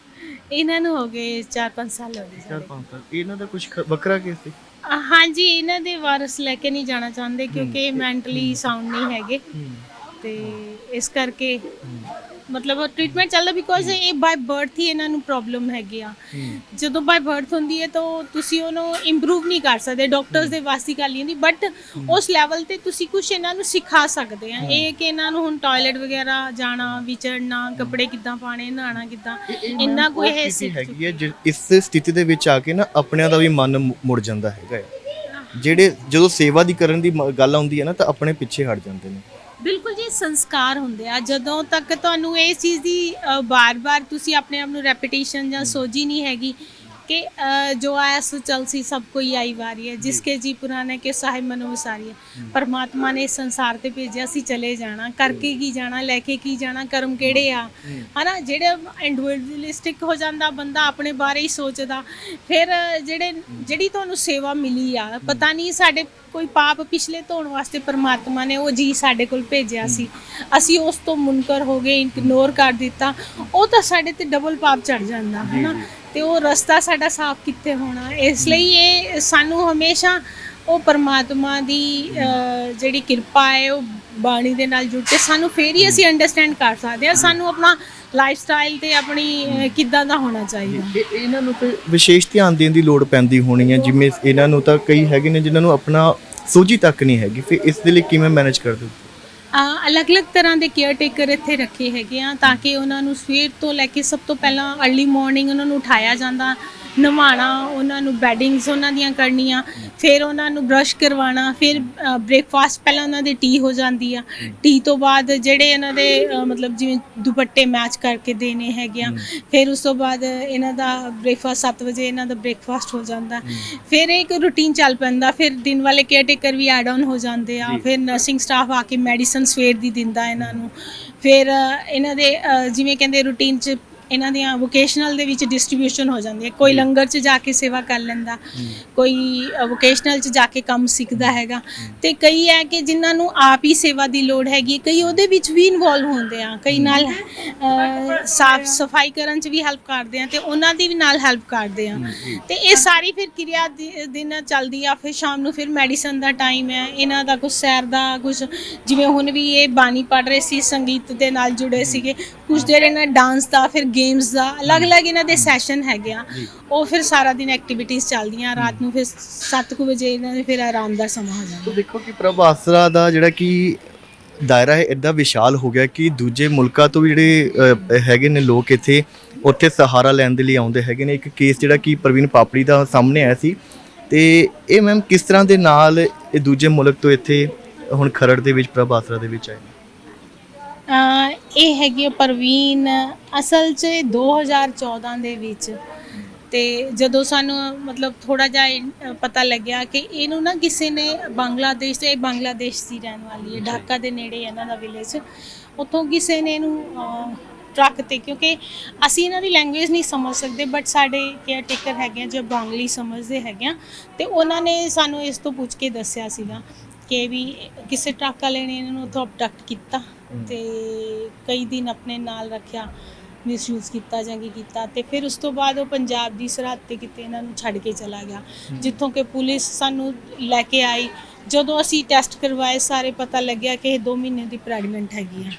ਇਹਨਾਂ ਨੂੰ ਹੋ ਗਏ 4-5 ਸਾਲ ਹੋ ਗਏ। ਚਾਰ ਪੰਜ ਸਾਲ। ਇਹਨਾਂ ਦਾ ਕੁਝ ਵੱਖਰਾ ਕੇਸ ਸੀ? ਹਾਂਜੀ ਇਹਨਾਂ ਦੇ ਵਾਰਸ ਲੈ ਕੇ ਨਹੀਂ ਜਾਣਾ ਚਾਹੁੰਦੇ ਕਿਉਂਕਿ ਮੈਂਟਲੀ ਸਾਊਂਡ ਨਹੀਂ ਹੈਗੇ। ਤੇ ਇਸ ਕਰਕੇ ਮਤਲਬ ਟ੍ਰੀਟਮੈਂਟ ਚੱਲਦਾ ਬਿਕੋਜ਼ ਇਹ ਬਾਈ ਬਰਥ ਹੀ ਇਹਨਾਂ ਨੂੰ ਪ੍ਰੋਬਲਮ ਹੈਗੀ ਆ। ਜਦੋਂ ਬਾਈ ਬਰਥ ਹੁੰਦੀ ਹੈ ਤਾਂ ਤੁਸੀਂ ਉਹਨੂੰ ਇੰਪਰੂਵ ਨਹੀਂ ਕਰ ਸਕਦੇ ਡਾਕਟਰਸ ਦੇ ਵਾਸਤੇ ਨਹੀਂ ਹੁੰਦੀ ਬਟ ਉਸ ਲੈਵਲ ਤੇ ਤੁਸੀਂ ਕੁਝ ਇਹਨਾਂ ਨੂੰ ਸਿਖਾ ਸਕਦੇ ਆ। ਇਹ ਕਿ ਇਹਨਾਂ ਨੂੰ ਹੁਣ ਟਾਇਲਟ ਵਗੈਰਾ ਜਾਣਾ ਵਿਚਰਨਾ ਕੱਪੜੇ ਕਿੱਦਾਂ ਪਾਣੇ ਨਹਾਣਾ ਕਿੱਦਾਂ ਇੰਨਾ ਕੋਈ ਸਥਿਤੀ ਹੈਗੀ ਹੈ ਇਸ ਸਥਿਤੀ ਦੇ ਵਿੱਚ ਆ ਕੇ ਨਾ ਆਪਣਿਆਂ ਦਾ ਵੀ ਮਨ ਮੁੜ ਜਾਂਦਾ ਹੈਗਾ ਹੈ। ਜਿਹੜੇ ਜਦੋਂ ਸੇਵਾ ਦੀ ਕਰਨ ਦੀ ਗੱਲ ਆਉਂਦੀ ਹੈ ਨਾ ਤਾਂ ਆਪਣੇ ਪਿੱਛੇ ਹਟ ਜਾਂਦੇ ਨੇ। ਬਿਲਕੁਲ ਸੰਸਕਾਰ ਹੁੰਦੇ ਆ। ਜਦੋਂ ਤੱਕ ਤੁਹਾਨੂੰ ਇਸ ਚੀਜ਼ ਦੀ ਬਾਰ-ਬਾਰ ਤੁਸੀਂ ਆਪਣੇ ਆਪ ਨੂੰ ਰੈਪੀਟੀਸ਼ਨ ਜਾਂ ਸੋਝੀ ਨਹੀਂ ਹੈਗੀ ਕਿ ਅ, ਜੋ ਆਇਆ ਸੋ ਚਲ ਸੀ ਸਭ ਕੋਈ ਆਈ ਵਾਰੀ ਹੈ ਜਿਸਕੇ ਜੀ ਪੁਰਾਣੇ ਕੇ ਸਾਹਿਬ ਮਨੋ ਵਿਸਾਰੀ ਹੈ ਪਰਮਾਤਮਾ ਨੇ ਇਸ ਸੰਸਾਰ ਤੇ ਭੇਜਿਆ ਸੀ ਚਲੇ ਜਾਣਾ ਕਰਕੇ ਕੀ ਜਾਣਾ ਲੈ ਕੇ ਕੀ ਜਾਣਾ ਕਰਮ ਕਿਹੜੇ ਆ ਹਨਾ ਜਿਹੜੇ ਇੰਡੀਵਿਜੂਅਲਿਸਟਿਕ ਹੋ ਜਾਂਦਾ ਬੰਦਾ ਆਪਣੇ ਬਾਰੇ ਹੀ ਸੋਚਦਾ ਫਿਰ ਜਿਹੜੇ ਜਿਹੜੀ ਤੁਹਾਨੂੰ ਸੇਵਾ ਮਿਲੀ ਆ ਪਤਾ ਨਹੀਂ ਸਾਡੇ ਕੋਈ ਪਾਪ ਪਿਛਲੇ ਧੋਣ ਵਾਸਤੇ ਪਰਮਾਤਮਾ ਨੇ ਉਹ ਜੀ ਸਾਡੇ ਕੋਲ ਭੇਜਿਆ ਸੀ ਅਸੀਂ ਉਸ ਤੋਂ ਮੁਨਕਰ ਹੋ ਗਏ ਇਗਨੋਰ ਕਰ ਦਿੱਤਾ ਉਹ ਤਾਂ ਸਾਡੇ ਤੇ ਡਬਲ ਪਾਪ ਚੜ ਜਾਂਦਾ ਹੈ ਨਾ ਤੇ ਉਹ ਰਸਤਾ ਸਾਡਾ ਸਾਫ਼ ਕਿੱਥੇ ਹੋਣਾ? ਇਸ ਲਈ ਇਹ ਸਾਨੂੰ ਹਮੇਸ਼ਾ ਉਹ ਪਰਮਾਤਮਾ ਦੀ ਜਿਹੜੀ ਕਿਰਪਾ ਹੈ ਉਹ ਬਾਣੀ ਦੇ ਨਾਲ ਜੁੜ ਕੇ ਸਾਨੂੰ ਫੇਰ ਹੀ ਅਸੀਂ ਅੰਡਰਸਟੈਂਡ ਕਰ ਸਕਦੇ ਹਾਂ। ਸਾਨੂੰ ਆਪਣਾ ਲਾਈਫ ਸਟਾਈਲ ਤੇ ਆਪਣੀ ਕਿੱਦਾਂ ਦਾ ਹੋਣਾ ਚਾਹੀਦਾ। ਇਹ ਇਹਨਾਂ ਨੂੰ ਤੇ ਵਿਸ਼ੇਸ਼ ਧਿਆਨ ਦੇਣ ਦੀ ਲੋੜ ਪੈਂਦੀ ਹੋਣੀ ਹੈ। ਜਿਵੇਂ ਇਹਨਾਂ ਨੂੰ ਤਾਂ ਕਈ ਹੈਗੇ ਨੇ ਜਿਨ੍ਹਾਂ ਨੂੰ ਆਪਣਾ ਸੋਝੀ ਤੱਕ ਨਹੀਂ ਹੈਗੀ। ਫਿਰ ਇਸ ਦੇ ਲਈ ਕਿਵੇਂ ਮੈਨੇਜ ਕਰਦੇ ਹੋ? ਅਲੱਗ-ਅਲੱਗ ਤਰ੍ਹਾਂ ਦੇ ਕੇਅਰ ਟੇਕਰ ਇੱਥੇ ਰੱਖੇ ਹੈਗੇ ਆ ਤਾਂ ਕਿ ਉਹਨਾਂ ਨੂੰ ਸਵੇਰ ਤੋਂ ਲੈ ਕੇ ਸਭ ਤੋਂ ਪਹਿਲਾਂ अर्ਲੀ ਮਾਰਨਿੰਗ ਉਹਨਾਂ ਨੂੰ ਉਠਾਇਆ ਜਾਂਦਾ। ਨਵਾਣਾ ਉਹਨਾਂ ਨੂੰ ਬੈਡਿੰਗਸ ਉਹਨਾਂ ਦੀਆਂ ਕਰਨੀਆਂ ਫਿਰ ਉਹਨਾਂ ਨੂੰ ਬ੍ਰਸ਼ ਕਰਵਾਉਣਾ ਫਿਰ ਬ੍ਰੇਕਫਾਸਟ ਪਹਿਲਾਂ ਉਹਨਾਂ ਦੀ ਟੀ ਹੋ ਜਾਂਦੀ ਆ। ਟੀ ਤੋਂ ਬਾਅਦ ਜਿਹੜੇ ਇਹਨਾਂ ਦੇ ਅ, ਮਤਲਬ ਜਿਵੇਂ ਦੁਪੱਟੇ ਮੈਚ ਕਰਕੇ ਦੇਣੇ ਹੈਗੇ ਆ ਫਿਰ ਉਸ ਤੋਂ ਬਾਅਦ ਇਹਨਾਂ ਦਾ ਬ੍ਰੇਕਫਾਸਟ 7 ਵਜੇ ਇਹਨਾਂ ਦਾ ਬ੍ਰੇਕਫਾਸਟ ਹੋ ਜਾਂਦਾ। ਫਿਰ ਇੱਕ ਰੂਟੀਨ ਚੱਲ ਪੈਂਦਾ ਫਿਰ ਦਿਨ ਵਾਲੇ ਕੇਅਰ ਟੇਕਰ ਵੀ ਐਡ ਆਨ ਹੋ ਜਾਂਦੇ ਆ ਫਿਰ ਨਰਸਿੰਗ ਸਟਾਫ ਆ ਕੇ ਮੈਡੀਸਨ ਸਵੇਰ ਦੀ ਦਿੰਦਾ ਇਹਨਾਂ ਨੂੰ। ਫਿਰ ਅ, ਇਹਨਾਂ ਦੇ ਅ, ਜਿਵੇਂ ਕਹਿੰਦੇ ਰੂਟੀਨ ਚ ਇਹਨਾਂ ਦੀਆਂ ਵੋਕੇਸ਼ਨਲ ਦੇ ਵਿੱਚ ਡਿਸਟ੍ਰੀਬਿਊਸ਼ਨ ਹੋ ਜਾਂਦੀ ਹੈ। ਕੋਈ ਲੰਗਰ 'ਚ ਜਾ ਕੇ ਸੇਵਾ ਕਰ ਲੈਂਦਾ ਕੋਈ ਵੋਕੇਸ਼ਨਲ 'ਚ ਜਾ ਕੇ ਕੰਮ ਸਿੱਖਦਾ ਹੈਗਾ। ਤੇ ਕਈ ਹੈ ਕਿ ਜਿਨ੍ਹਾਂ ਨੂੰ ਆਪ ਹੀ ਸੇਵਾ ਦੀ ਲੋੜ ਹੈਗੀ ਕਈ ਉਹਦੇ ਵਿੱਚ ਵੀ ਇਨਵੋਲਵ ਹੁੰਦੇ ਆ। ਕਈ ਨਾਲ ਸਾਫ਼ ਸਫ਼ਾਈ ਕਰਨ 'ਚ ਵੀ ਹੈਲਪ ਕਰਦੇ ਆ ਤੇ ਉਹਨਾਂ ਦੀ ਵੀ ਨਾਲ ਹੈਲਪ ਕਰਦੇ ਆ। ਤੇ ਇਹ ਸਾਰੀ ਫਿਰ ਕਿਰਿਆ ਦਿਨ ਚੱਲਦੀ ਆ ਫਿਰ ਸ਼ਾਮ ਨੂੰ ਫਿਰ ਮੈਡੀਸਨ ਦਾ ਟਾਈਮ ਹੈ ਇਹਨਾਂ ਦਾ ਕੁਝ ਸੈਰ ਦਾ ਕੁਝ ਜਿਵੇਂ ਹੁਣ ਵੀ ਇਹ ਬਾਣੀ ਪੜ ਰਹੇ ਸੀ ਸੰਗੀਤ ਦੇ ਨਾਲ ਜੁੜੇ ਸੀਗੇ ਕੁਝ ਦੇਰ ਇਹਨਾਂ ਡਾਂਸ ਦਾ ਫਿਰ ਗੇਮਸ ਦਾ ਅਲੱਗ-ਅਲੱਗ ਇਹਨਾਂ ਦੇ ਸੈਸ਼ਨ ਹੈਗੇ ਆ। ਉਹ ਫਿਰ ਸਾਰਾ ਦਿਨ ਐਕਟੀਵਿਟੀਜ਼ ਚੱਲਦੀਆਂ ਰਾਤ ਨੂੰ ਫਿਰ 7:00 ਵਜੇ ਇਹਨਾਂ ਦੇ ਫਿਰ ਆਰਾਮ ਦਾ ਸਮਾਂ ਹੋ ਜਾਂਦਾ। ਤੋ ਦੇਖੋ ਕਿ ਪ੍ਰਭ ਆਸਰਾ ਦਾ ਜਿਹੜਾ ਕਿ ਦਾਇਰਾ ਹੈ ਇੱਦਾਂ ਵਿਸ਼ਾਲ ਹੋ ਗਿਆ ਕਿ ਦੂਜੇ ਮੁਲਕਾਂ ਤੋਂ ਵੀ ਜਿਹੜੇ ਅ, ਹੈਗੇ ਨੇ ਲੋਕ ਇੱਥੇ ਉੱਥੇ ਸਹਾਰਾ ਲੈਣ ਦੇ ਲਈ ਆਉਂਦੇ ਹੈਗੇ ਨੇ। ਇੱਕ ਕੇਸ ਜਿਹੜਾ ਕਿ ਪ੍ਰਵੀਨ ਪਾਪੜੀ ਦਾ ਸਾਹਮਣੇ ਆਇਆ ਸੀ। ਤੇ ਇਹ ਮੈਮ ਕਿਸ ਤਰ੍ਹਾਂ ਦੇ ਨਾਲ ਇਹ ਦੂਜੇ ਮੁਲਕ ਤੋਂ ਇੱਥੇ ਹੁਣ ਖਰੜ ਦੇ ਵਿੱਚ ਪ੍ਰਭ ਆਸਰਾ ਦੇ ਵਿੱਚ ਆਏ ਨੇ? ਇਹ ਹੈਗੀ ਆ ਪ੍ਰਵੀਨ ਅਸਲ 'ਚ ਇਹ 2014 ਦੇ ਵਿੱਚ। ਤੇ ਜਦੋਂ ਸਾਨੂੰ ਮਤਲਬ ਥੋੜਾ ਜਿਹਾ ਪਤਾ ਲੱਗਿਆ ਕਿ ਇਹਨੂੰ ਨਾ ਕਿਸੇ ਨੇ ਬੰਗਲਾਦੇਸ਼ ਤੇ ਇਹ ਬੰਗਲਾਦੇਸ਼ ਦੀ ਰਹਿਣ ਵਾਲੀ ਹੈ ਢਾਕਾ ਦੇ ਨੇੜੇ ਇਹਨਾਂ ਦਾ ਵਿਲੇਜ ਉੱਥੋਂ ਕਿਸੇ ਨੇ ਇਹਨੂੰ ਟਰੱਕ ਤੇ ਕਿਉਂਕਿ ਅਸੀਂ ਇਹਨਾਂ ਦੀ ਲੈਂਗੁਏਜ ਨਹੀਂ ਸਮਝ ਸਕਦੇ ਬਟ ਸਾਡੇ ਕੇਅਰ ਟੇਕਰ ਹੈਗੇ ਆ ਜੋ ਬੰਗਲੀ ਸਮਝਦੇ ਹੈਗੇ ਆ ਤੇ ਉਹਨਾਂ ਨੇ ਸਾਨੂੰ ਇਸ ਤੋਂ ਪੁੱਛ ਕੇ ਦੱਸਿਆ ਸੀਗਾ ਕਿ ਵੀ ਕਿਸੇ ਟਰੱਕ ਵਾਲੇ ਨੇ ਇਹਨਾਂ ਨੂੰ ਉੱਥੋਂ ਅਬਡਕਟ ਕੀਤਾ। ਤੇ ਕਈ ਦਿਨ ਆਪਣੇ ਨਾਲ ਰੱਖਿਆ ਮਿਸਯੂਜ਼ ਕੀਤਾ ਜਾਂ ਕੀ ਕੀਤਾ ਤੇ ਫਿਰ ਉਸ ਤੋਂ ਬਾਅਦ ਉਹ ਪੰਜਾਬ ਦੀ ਸਰਹੱਦ ਤੇ ਕਿਤੇ ਇਹਨਾਂ ਨੂੰ ਛੱਡ ਕੇ ਚਲਾ ਗਿਆ। ਜਿੱਥੋਂ ਕਿ ਪੁਲਿਸ ਸਾਨੂੰ ਲੈ ਕੇ ਆਈ। ਜਦੋਂ ਅਸੀਂ ਟੈਸਟ ਕਰਵਾਏ ਸਾਰੇ ਪਤਾ ਲੱਗਿਆ ਕਿ ਇਹ 2 ਮਹੀਨੇ ਦੀ ਪ੍ਰੈਗਨੈਂਟ ਹੈਗੀ ਆ।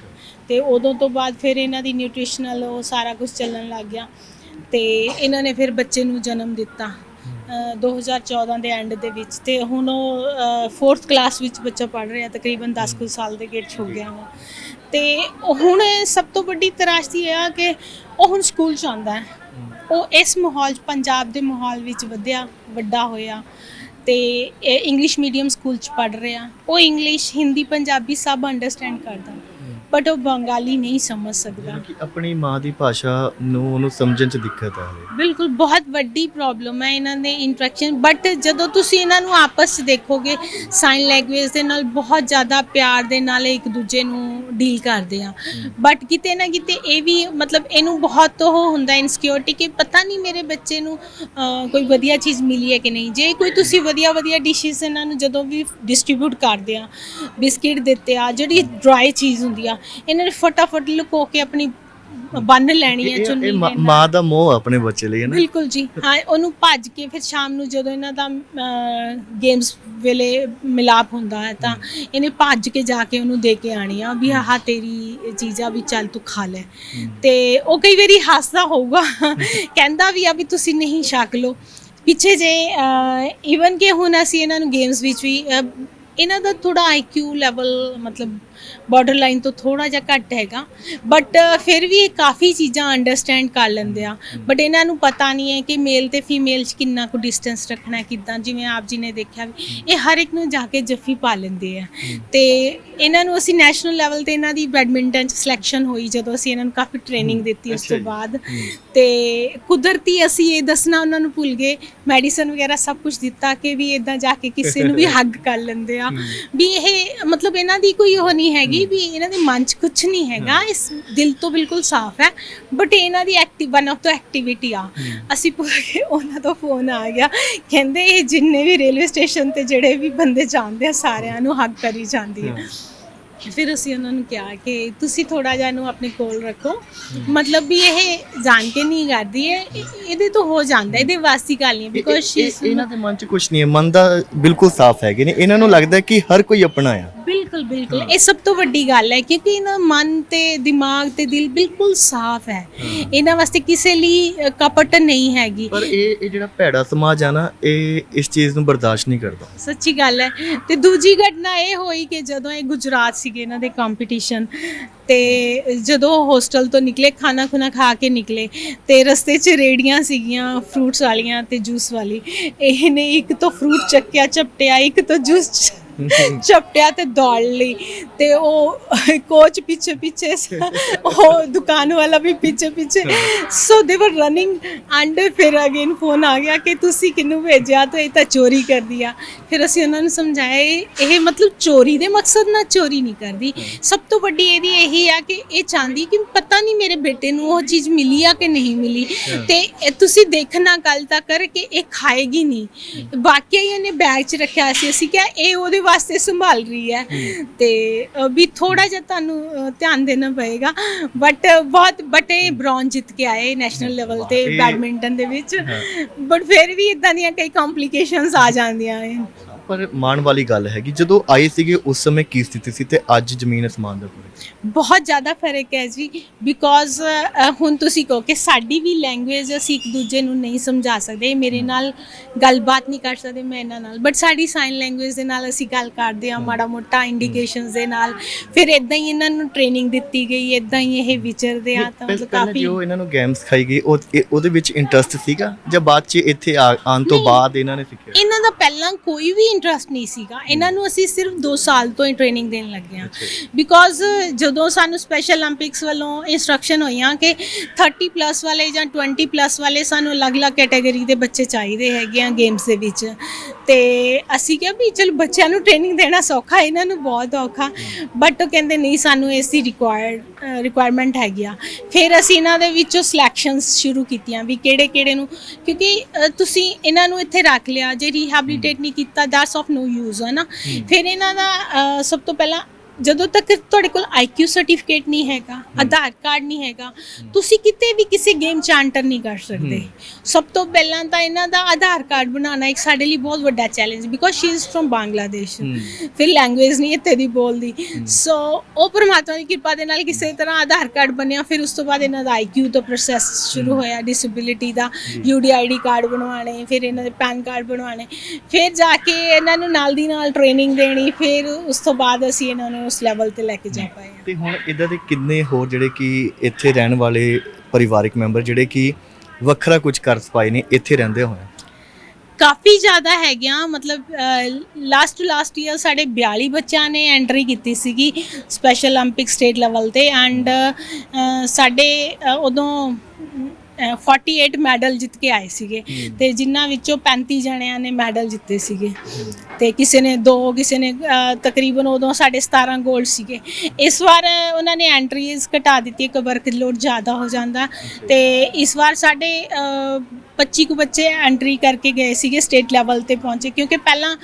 ਤੇ ਉਦੋਂ ਤੋਂ ਬਾਅਦ ਫਿਰ ਇਹਨਾਂ ਦੀ ਨਿਊਟ੍ਰੀਸ਼ਨਲ ਉਹ ਸਾਰਾ ਕੁਝ ਚੱਲਣ ਲੱਗ ਗਿਆ। ਤੇ ਇਹਨਾਂ ਨੇ ਫਿਰ ਬੱਚੇ ਨੂੰ ਜਨਮ ਦਿੱਤਾ। 2014 ਦੇ ਐਂਡ ਦੇ ਵਿੱਚ ਤੇ ਹੁਣ ਉਹ 4th ਕਲਾਸ ਵਿੱਚ ਬੱਚਾ ਪੜ ਰਿਹਾ, ਤਕਰੀਬਨ 10 ਕੁ ਸਾਲ ਦੇ ਗੇਟ ਹੋ ਗਿਆ ਵਾ। ਤੇ ਹੁਣ ਸਭ ਤੋਂ ਵੱਡੀ ਤਰਾਸ਼ਦੀ ਇਹ ਆ ਕਿ ਉਹ ਹੁਣ ਸਕੂਲ ਚ ਆਉਂਦਾ ਹੈ। ਉਹ ਇਸ ਮਾਹੌਲ 'ਚ, ਪੰਜਾਬ ਦੇ ਮਾਹੌਲ ਵਿੱਚ ਵਧਿਆ, ਵੱਡਾ ਹੋਇਆ ਤੇ ਇਹ ਇੰਗਲਿਸ਼ ਮੀਡੀਅਮ ਸਕੂਲ ਚ ਪੜ ਰਿਹਾ। ਉਹ ਇੰਗਲਿਸ਼ ਹਿੰਦੀ ਪੰਜਾਬੀ ਸਭ ਅੰਡਰਸਟੈਂਡ ਕਰਦਾ। ਬਟ ਉਹ ਬੰਗਾਲੀ ਨਹੀਂ ਸਮਝ ਸਕਦਾ। ਕਿ ਆਪਣੀ ਮਾਂ ਦੀ ਭਾਸ਼ਾ ਨੂੰ ਉਹਨੂੰ ਸਮਝਣ 'ਚ ਦਿੱਕਤ ਆ ਰਹੀ ਬਿਲਕੁਲ ਬਹੁਤ ਵੱਡੀ ਪ੍ਰੋਬਲਮ ਹੈ ਇਹਨਾਂ ਦੇ ਇੰਟਰੈਕਸ਼ਨ ਬਟ ਜਦੋਂ ਤੁਸੀਂ ਇਹਨਾਂ ਨੂੰ ਆਪਸ 'ਚ ਦੇਖੋਗੇ ਸਾਈਨ ਲੈਂਗੁਏਜ ਦੇ ਨਾਲ ਬਹੁਤ ਜ਼ਿਆਦਾ ਪਿਆਰ ਦੇ ਨਾਲ ਇੱਕ ਦੂਜੇ ਨੂੰ ਡੀਲ ਕਰਦੇ ਆ। ਬਟ ਕਿਤੇ ਨਾ ਕਿਤੇ ਇਹ ਵੀ ਮਤਲਬ ਇਹਨੂੰ ਬਹੁਤ ਉਹ ਹੁੰਦਾ ਇਨਸਿਕਿਉਰਿਟੀ ਕਿ ਪਤਾ ਨਹੀਂ ਮੇਰੇ ਬੱਚੇ ਨੂੰ ਕੋਈ ਵਧੀਆ ਚੀਜ਼ ਮਿਲੀ ਹੈ ਕਿ ਨਹੀਂ। ਜੇ ਕੋਈ ਤੁਸੀਂ ਵਧੀਆ ਵਧੀਆ ਡਿਸ਼ਸ ਇਹਨਾਂ ਨੂੰ ਜਦੋਂ ਵੀ ਡਿਸਟ੍ਰੀਬਿਊਟ ਕਰਦੇ ਆ ਬਿਸਕਿਟ ਦਿੱਤੇ ਆ ਜਿਹੜੀ ਡਰਾਈ ਚੀਜ਼ ਹੁੰਦੀ ਆ ਇਹਨਾਂ ਨੇ ਫਟਾਫਟ ਲੁਕੋ ਕੇ ਆਪਣੀ ਬੰਨ ਲੈਣੀ ਹੈ ਇਹ- ਚੁੰਨੀ ਇਹ ਮਾਂ- ਦਾ ਮੋਹ ਆ ਆਪਣੇ ਬੱਚੇ ਲਈ ਹੈ ਨਾ। ਬਿਲਕੁਲ ਜੀ। ਹਾਂ ਉਹਨੂੰ ਭੱਜ ਕੇ ਫਿਰ ਸ਼ਾਮ ਨੂੰ ਜਦੋਂ ਇਹਨਾਂ ਦਾ ਗੇਮਸ ਵੇਲੇ ਮਿਲਾਪ ਹੁੰਦਾ ਹੈ ਤਾਂ ਇਹਨੇ ਭੱਜ ਕੇ ਜਾ ਕੇ ਉਹਨੂੰ ਦੇ ਕੇ ਆਣੀ ਆ ਵੀ ਆਹ ਤੇਰੀ ਚੀਜ਼ਾਂ ਵੀ ਚੱਲ ਤੂੰ ਖਾ ਲੈ। ਤੇ ਉਹ ਕਈ ਵਾਰੀ ਹੱਸਦਾ ਹੋਊਗਾ। ਕਹਿੰਦਾ ਵੀ ਆ ਵੀ ਤੁਸੀਂ ਨਹੀਂ ਛਕ ਲਓ। ਪਿੱਛੇ ਜੇ ਇਵਨ ਕਿ ਹੁਣ ਅਸੀਂ ਇਹਨਾਂ ਨੂੰ ਗੇਮਸ ਵਿੱਚ ਵੀ ਅਹ, ਇਹਨਾਂ ਦਾ ਥੋੜਾ ਆਈਕਿਊ ਲੈਵਲ ਮਤਲਬ ਬਾਰਡਰ ਲਾਈਨ ਤੋਂ ਥੋੜਾ ਜਿਹਾ ਘੱਟ ਹੈਗਾ। ਬਟ ਫਿਰ ਵੀ ਇਹ ਕਾਫੀ ਚੀਜ਼ਾਂ ਅੰਡਰਸਟੈਂਡ ਕਰ ਲੈਂਦੇ ਆ। ਬਟ ਇਹਨਾਂ ਨੂੰ ਪਤਾ ਨਹੀਂ ਹੈ ਕਿ ਮੇਲ ਤੇ ਫੀਮੇਲ 'ਚ ਕਿੰਨਾ ਕੁ ਡਿਸਟੈਂਸ ਰੱਖਣਾ ਹੈ ਕਿਦਾਂ ਜਿਵੇਂ ਆਪ ਜੀ ਨੇ ਦੇਖਿਆ ਵੀ ਇਹ ਹਰ ਇੱਕ ਨੂੰ ਜਾ ਕੇ ਜੱਫੀ ਪਾ ਲੈਂਦੇ ਆ। ਤੇ ਇਹਨਾਂ ਨੂੰ ਅਸੀਂ ਨੈਸ਼ਨਲ ਲੈਵਲ ਤੇ ਇਹਨਾਂ ਦੀ ਬੈਡਮਿੰਟਨ 'ਚ ਸਿਲੈਕਸ਼ਨ ਹੋਈ ਜਦੋਂ ਅਸੀਂ ਇਹਨਾਂ ਨੂੰ ਕਾਫੀ ਟ੍ਰੇਨਿੰਗ ਦਿੱਤੀ ਉਸ ਤੋਂ। ਬਾਅਦ। ਤੇ ਕੁਦਰਤੀ ਅਸੀਂ ਇਹ ਦੱਸਣਾ ਉਹਨਾਂ ਨੂੰ ਭੁੱਲ ਗਏ। ਮੈਡੀਸਨ ਵਗੈਰਾ ਸਭ ਕੁਝ ਦਿੱਤਾ ਕਿ ਵੀ ਇਦਾਂ ਜਾ ਕੇ ਕਿਸੇ ਨੂੰ ਵੀ ਹੱਗ ਕਰ ਲੈਂਦੇ ਆ। ਵੀ ਇਹ ਮਤਲਬ ਇਹਨਾਂ ਦੀ ਕੋਈ ਉਹ ਨਹੀਂ ਹੈਗੀ ਵੀ ਇਹਨਾਂ ਦੇ ਮਨ 'ਚ ਕੁਝ ਨਹੀਂ ਹੈਗਾ ਇਸ ਦਿਲ ਤੋਂ ਬਿਲਕੁਲ ਸਾਫ਼ ਹੈ ਬਟ ਇਹਨਾਂ ਦੀ ਐਕਟਿਵ ਵਨ ਆਫ ਦਾ ਐਕਟੀਵਿਟੀ ਆ। ਅਸੀਂ ਪੂਰੇ ਉਹਨਾਂ ਤੋਂ ਫੋਨ ਆ ਗਿਆ। ਕਹਿੰਦੇ ਇਹ ਜਿੰਨੇ ਵੀ ਰੇਲਵੇ ਸਟੇਸ਼ਨ ਤੇ ਜਿਹੜੇ ਵੀ ਬੰਦੇ ਜਾਂਦੇ ਆ ਸਾਰਿਆਂ ਨੂੰ ਹੱਗ ਕਰੀ ਜਾਂਦੀ ਹੈ। ਫਿਰ ਅਸੀਂ ਉਹਨਾਂ ਨੂੰ ਕਿਹਾ ਕਿ ਤੁਸੀਂ ਥੋੜਾ ਜਿਹਾ ਇਹਨੂੰ ਆਪਣੇ ਕੋਲ ਰੱਖੋ ਮਤਲਬ ਵੀ ਇਹ ਜਾਣ ਕੇ ਨਹੀਂ ਕਰਦੀ ਹੈ ਇਹ- ਇਹਦੇ ਤੋਂ ਹੋ ਜਾਂਦਾ ਇਹਦੇ ਵਾਸੀ ਗੱਲ ਨਹੀਂ ਬਿਕੋਜ਼ ਸ਼ੀ ਇਹ- ਇਹ- ਇਹਨਾਂ ਦੇ ਮਨ 'ਚ ਕੁਝ ਨਹੀਂ ਹੈ ਮਨ ਦਾ ਬਿਲਕੁਲ ਸਾਫ਼ ਹੈਗੇ ਨੇ ਇਹਨਾਂ ਨੂੰ ਲੱਗਦਾ ਹੈ ਕਿ ਹਰ ਕੋਈ ਆਪਣਾ ਆ ਬਿਲਕੁਲ ਬਿਲਕੁਲ ਇਹ ਸਭ ਤੋਂ ਵੱਡੀ ਗੱਲ ਹੈ ਕਿਉਂਕਿ ਇਹਨਾਂ ਮਨ ਤੇ ਦਿਮਾਗ ਤੇ ਦਿਲ ਬਿਲਕੁਲ ਸਾਫ਼ ਹੈ ਇਹਨਾਂ ਵਾਸਤੇ ਕਿਸੇ ਲਈ ਅ, ਕਪਟ ਨਹੀਂ ਹੈਗੀ ਪਰ ਇਹ ਇਹ ਜਿਹੜਾ ਭੈੜਾ ਸਮਾਜ ਆ ਨਾ ਇਹ ਇਸ ਚੀਜ਼ ਨੂੰ ਬਰਦਾਸ਼ਤ ਨਹੀਂ ਕਰਦਾ ਸੱਚੀ ਗੱਲ ਹੈ ਤੇ ਦੂਜੀ ਘਟਨਾ ਇਹ ਹੋਈ ਕਿ ਜਦੋਂ ਇਹ ਗੁਜਰਾਤ ਸੀਗੇ ਇਹਨਾਂ ਦੇ ਕੰਪੀਟੀਸ਼ਨ ਤੇ ਜਦੋਂ ਹੋਸਟਲ ਤੋਂ ਨਿਕਲੇ, ਖਾਣਾ ਖੁਣਾ ਖਾ ਕੇ ਨਿਕਲੇ, ਤੇ ਰਸਤੇ 'ਚ ਰੇੜੀਆਂ ਸੀਗੀਆਂ ਫਰੂਟਸ ਵਾਲੀਆਂ ਤੇ ਜੂਸ ਵਾਲੀ। ਇਹਨੇ ਇੱਕ ਤੋਂ ਫਰੂਟ ਚੱਕਿਆ, ਚਪਟਿਆ, ਇੱਕ ਤੋਂ ਜੂਸ ਚਪਟਿਆ ਤੇ ਦੌੜ ਲਈ ਤੇ ਉਹ ਕੋਚ ਪਿੱਛੇ ਪਿੱਛੇ ਉਹ ਦੁਕਾਨ ਵਾਲਾ ਵੀ ਪਿੱਛੇ ਪਿੱਛੇ so they were running and ਫਿਰ ਅਗੇਨ ਫੋਨ ਆ ਗਿਆ ਕਿ ਤੁਸੀਂ ਕਿਹਨੂੰ ਭੇਜਿਆ ਤਾਂ ਇਹ ਤਾਂ ਚੋਰੀ ਕਰਦੀ ਆ। ਫਿਰ ਅਸੀਂ ਉਹਨਾਂ ਨੂੰ ਸਮਝਾਇਆ ਇਹ- ਮਤਲਬ ਚੋਰੀ ਦੇ ਮਕਸਦ ਨਾਲ ਚੋਰੀ ਨਹੀਂ ਕਰਦੀ। ਸਭ ਤੋਂ ਵੱਡੀ ਇਹਦੀ ਇਹੀ ਆ ਕਿ ਇਹ ਚਾਹੁੰਦੀ ਕਿ ਪਤਾ ਨਹੀਂ ਮੇਰੇ ਬੇਟੇ ਨੂੰ ਉਹ ਚੀਜ਼ ਮਿਲੀ ਆ ਕਿ ਨਹੀਂ ਮਿਲੀ। ਤੇ ਤੁਸੀਂ ਦੇਖਣਾ ਕੱਲ ਤੱਕ ਕਿ ਇਹ ਖਾਏਗੀ ਨਹੀਂ। ਵਾਕਿਆ ਹੀ ਇਹਨੇ ਬੈਗ 'ਚ ਰੱਖਿਆ ਸੀ। ਅਸੀਂ ਕਿਹਾ ਇਹ ਉਹਦੇ ਵਾਸਤੇ ਸੰਭਾਲ ਰਹੀ ਹੈ। ਤੇ ਅ, ਵੀ ਥੋੜਾ ਜਿਹਾ ਤੁਹਾਨੂੰ ਅ, ਧਿਆਨ ਦੇਣਾ ਪਏਗਾ। ਬਟ ਬਹੁਤ ਬਟ ਬ੍ਰੌਂਜ ਜਿੱਤ ਕੇ ਆਏ ਨੈਸ਼ਨਲ ਲੈਵਲ ਤੇ ਬੈਡਮਿੰਟਨ ਦੇ ਵਿੱਚ। ਬਟ ਫਿਰ ਵੀ ਇਦਾਂ ਦੀਆਂ ਕਈ ਕੰਪਲਿਕੇਸ਼ਨਸ ਆ ਜਾਂਦੀਆਂ ਹੈ ਪਰ ਮਾਣ ਵਾਲੀ ਗੱਲ ਹੈਗੀ ਜਦੋਂ ਆਏ ਸੀਗੇ ਉਸ ਸਮੇਂ ਕੀ ਸਥਿਤੀ ਸੀ ਤੇ ਅੱਜ ਜ਼ਮੀਨ ਅਸਮਾਨ ਦਾ ਫ਼ਰਕ ਬਹੁਤ ਜ਼ਿਆਦਾ ਫ਼ਰਕ ਹੈ ਜੀ ਬਿਕੋਜ਼ ਹੁਣ ਤੁਸੀਂ ਕਹੋ ਕਿ ਸਾਡੀ ਵੀ ਲੈਂਗੁਏਜ ਅਸੀਂ ਇੱਕ ਦੂਜੇ ਨੂੰ ਨਹੀਂ ਸਮਝਾ ਸਕਦੇ ਮੇਰੇ ਨਾਲ ਗੱਲਬਾਤ ਨਹੀਂ ਕਰ ਸਕਦੇ ਮੈਂ ਇਹਨਾਂ ਨਾਲ ਬਟ ਸਾਡੀ ਸਾਈਨ ਲੈਂਗੁਏਜ ਦੇ ਨਾਲ ਅਸੀਂ ਗੱਲ ਕਰਦੇ ਆ ਮਾੜਾ ਮੋਟਾ ਇੰਡੀਕੇਸ਼ਨਸ ਦੇ ਨਾਲ ਫਿਰ ਇਦਾਂ ਹੀ ਇਹਨਾਂ ਨੂੰ ਟ੍ਰੇਨਿੰਗ ਦਿੱਤੀ ਗਈ ਇਦਾਂ ਹੀ ਇਹ ਵਿਚਰਦੇ ਆ ਤਾਂ ਮਤਲਬ ਕਾਫੀ ਜੋ ਇਹਨਾਂ ਨੂੰ ਗੇਮਸ ਖਾਈ ਗਈ ਉਹਦੇ ਵਿੱਚ ਇੰਟਰਸਟ ਸੀਗਾ ਜਾਂ ਬਾਅਦ ਚ ਇੱਥੇ ਆ- ਆਉਣ ਤੋਂ। ਬਾਅਦ ਇਹਨਾਂ ਨੇ ਸਿੱਖਿਆ? ਇਹਨਾਂ ਦਾ ਪਹਿਲਾਂ ਕੋਈ ਵੀ ਇੰਟਰਸਟ ਨਹੀਂ ਸੀਗਾ ਇਹਨਾਂ ਨੂੰ ਅਸੀਂ ਸਿਰਫ 2 ਸਾਲ ਤੋਂ ਹੀ ਟ੍ਰੇਨਿੰਗ ਦੇਣ ਲੱਗੇ ਹਾਂ ਬਿਕੋਜ਼ ਜਦੋਂ ਉਦੋਂ ਸਾਨੂੰ ਸਪੈਸ਼ਲ 올림픽ਸ ਵੱਲੋਂ ਇਨਸਟਰਕਸ਼ਨ ਹੋਈਆਂ ਕਿ 30 ਪਲੱਸ ਵਾਲੇ ਜਾਂ 20 ਪਲੱਸ ਵਾਲੇ ਸਾਨੂੰ ਅਲੱਗ-ਅਲੱਗ ਕੈਟਾਗਰੀ ਦੇ ਬੱਚੇ ਚਾਹੀਦੇ ਹੈਗੇ ਆ ਗੇਮਸ ਦੇ ਵਿੱਚ। ਤੇ ਅਸੀਂ ਕਿਹਾ ਵੀ ਚਲ ਬੱਚਿਆਂ ਨੂੰ ਟ੍ਰੇਨਿੰਗ ਦੇਣਾ ਸੌਖਾ ਇਹਨਾਂ ਨੂੰ ਬਹੁਤ ਔਖਾ। ਬਟ ਉਹ ਕਹਿੰਦੇ ਨਹੀਂ ਸਾਨੂੰ ਇਸ ਦੀ ਰਿਕੁਆਇਰਡ ਰਿਕੁਆਇਰਮੈਂਟ ਹੈਗੀ ਆ। ਫਿਰ ਅਸੀਂ ਇਹਨਾਂ ਦੇ ਵਿੱਚੋਂ ਸਿਲੈਕਸ਼ਨਸ ਸ਼ੁਰੂ ਕੀਤੀਆਂ ਵੀ ਕਿਹੜੇ-ਕਿਹੜੇ ਨੂੰ ਕਿਉਂਕਿ ਤੁਸੀਂ ਇਹਨਾਂ ਨੂੰ ਇੱਥੇ ਰੱਖ ਲਿਆ ਜੇ ਰੀਹੈਬਿਲਿਟੇਟ ਨਹੀਂ ਕੀਤਾ ਦੈਟਸ ਆਫ ਨੋ ਯੂਜ਼ ਹੈ। ਨਾ ਫਿਰ ਇਹਨਾਂ ਦਾ ਸਭ ਤੋਂ ਪਹਿਲਾਂ ਜਦੋਂ ਤੱਕ ਤੁਹਾਡੇ ਕੋਲ ਆਈਕਿਊ ਸਰਟੀਫਿਕੇਟ ਨਹੀਂ ਹੈਗਾ ਆਧਾਰ ਕਾਰਡ ਨਹੀਂ ਹੈਗਾ ਤੁਸੀਂ ਕਿਤੇ ਵੀ ਕਿਸੇ ਗੇਮ ਚ ਐਂਟਰ ਨਹੀਂ ਕਰ ਸਕਦੇ। ਸਭ ਤੋਂ ਪਹਿਲਾਂ ਤਾਂ ਇਹਨਾਂ ਦਾ ਆਧਾਰ ਕਾਰਡ ਬਣਾਉਣਾ ਇੱਕ ਸਾਡੇ ਲਈ ਬਹੁਤ ਵੱਡਾ challenge because she is from Bangladesh ਫਿਰ ਲੈਂਗੁਏਜ ਨਹੀਂ ਇੱਥੇ ਦੀ ਬੋਲਦੀ। ਸੋ ਉਹ ਪਰਮਾਤਮਾ ਦੀ ਕਿਰਪਾ ਦੇ ਨਾਲ ਕਿਸੇ ਤਰ੍ਹਾਂ ਆਧਾਰ ਕਾਰਡ ਬਣਿਆ ਫਿਰ ਉਸ ਤੋਂ ਬਾਅਦ ਇਹਨਾਂ ਦਾ ਆਈਕਿਊ ਦਾ ਪ੍ਰੋਸੈਸ ਸ਼ੁਰੂ ਹੋਇਆ ਡਿਸੇਬਿਲਿਟੀ ਦਾ। ਯੂਡੀਆਈਡੀ ਕਾਰਡ ਬਣਵਾਣੇ ਫਿਰ ਇਹਨਾਂ ਦੇ ਪੈਨ ਕਾਰਡ ਬਣਵਾਣੇ ਫਿਰ ਜਾ ਕੇ ਇਹਨਾਂ ਨੂੰ ਨਾਲ ਦੀ ਨਾਲ ਟ੍ਰੇਨਿੰਗ ਦੇਣੀ ਫਿਰ ਉਸ ਤੋਂ ਬਾਅਦ ਅਸੀਂ ਇਹਨਾਂ ਨੂੰ ਉਸ ਲੈਵਲ ਤੇ ਲੈ ਕੇ ਜਾ ਪਾਏ ਹਾਂ। ਤੇ ਹੁਣ ਇਦਾਂ ਦੇ ਕਿੰਨੇ ਹੋਰ ਜਿਹੜੇ ਕਿ ਇੱਥੇ ਰਹਿਣ ਵਾਲੇ ਪਰਿਵਾਰਿਕ ਮੈਂਬਰ ਜਿਹੜੇ ਕਿ ਵੱਖਰਾ ਕੁਝ ਕਰ ਪਾਏ ਨੇ ਇੱਥੇ ਰਹਿੰਦੇ ਹੋਏ ਕਾਫੀ ਜ਼ਿਆਦਾ ਹੈਗੀਆਂ ਮਤਲਬ ਲਾਸਟ ਟੂ ਲਾਸਟ ਈਅਰ ਸਾਡੇ 42 ਬੱਚਿਆਂ ਨੇ ਐਂਟਰੀ ਕੀਤੀ ਸੀਗੀ ਸਪੈਸ਼ਲ 올림픽 ਸਟੇਟ ਲੈਵਲ ਤੇ ਐਂਡ ਸਾਡੇ ਅ, ਉਦੋਂ ਅ, 48 ਮੈਡਲ ਜਿੱਤ ਕੇ ਆਏ ਸੀਗੇ। ਤੇ ਜਿਨ੍ਹਾਂ ਵਿੱਚੋਂ 35 ਜਣਿਆਂ ਨੇ ਮੈਡਲ ਜਿੱਤੇ ਸੀਗੇ। ਤੇ ਕਿਸੇ ਨੇ ਦੋ ਕਿਸੇ ਨੇ ਤਕਰੀਬਨ ਉਦੋਂ ਸਾਡੇ 17 골ਡ ਸੀਗੇ। ਇਸ ਵਾਰ ਉਹਨਾਂ ਨੇ ਐਂਟਰੀਜ਼ ਘਟਾ ਦਿੱਤੀ ਕਿ ਵਰਕਲੋਡ ਜ਼ਿਆਦਾ ਹੋ ਜਾਂਦਾ। ਤੇ ਇਸ ਵਾਰ ਸਾਡੇ ਅ, 25 ਕੁ ਬੱਚੇ ਐਂਟਰੀ ਕਰਕੇ ਗਏ ਸੀਗੇ ਸਟੇਟ ਲੈਵਲ ਤੇ ਪਹੁੰਚੇ। ਕਿਉਂਕਿ ਪਹਿਲਾਂ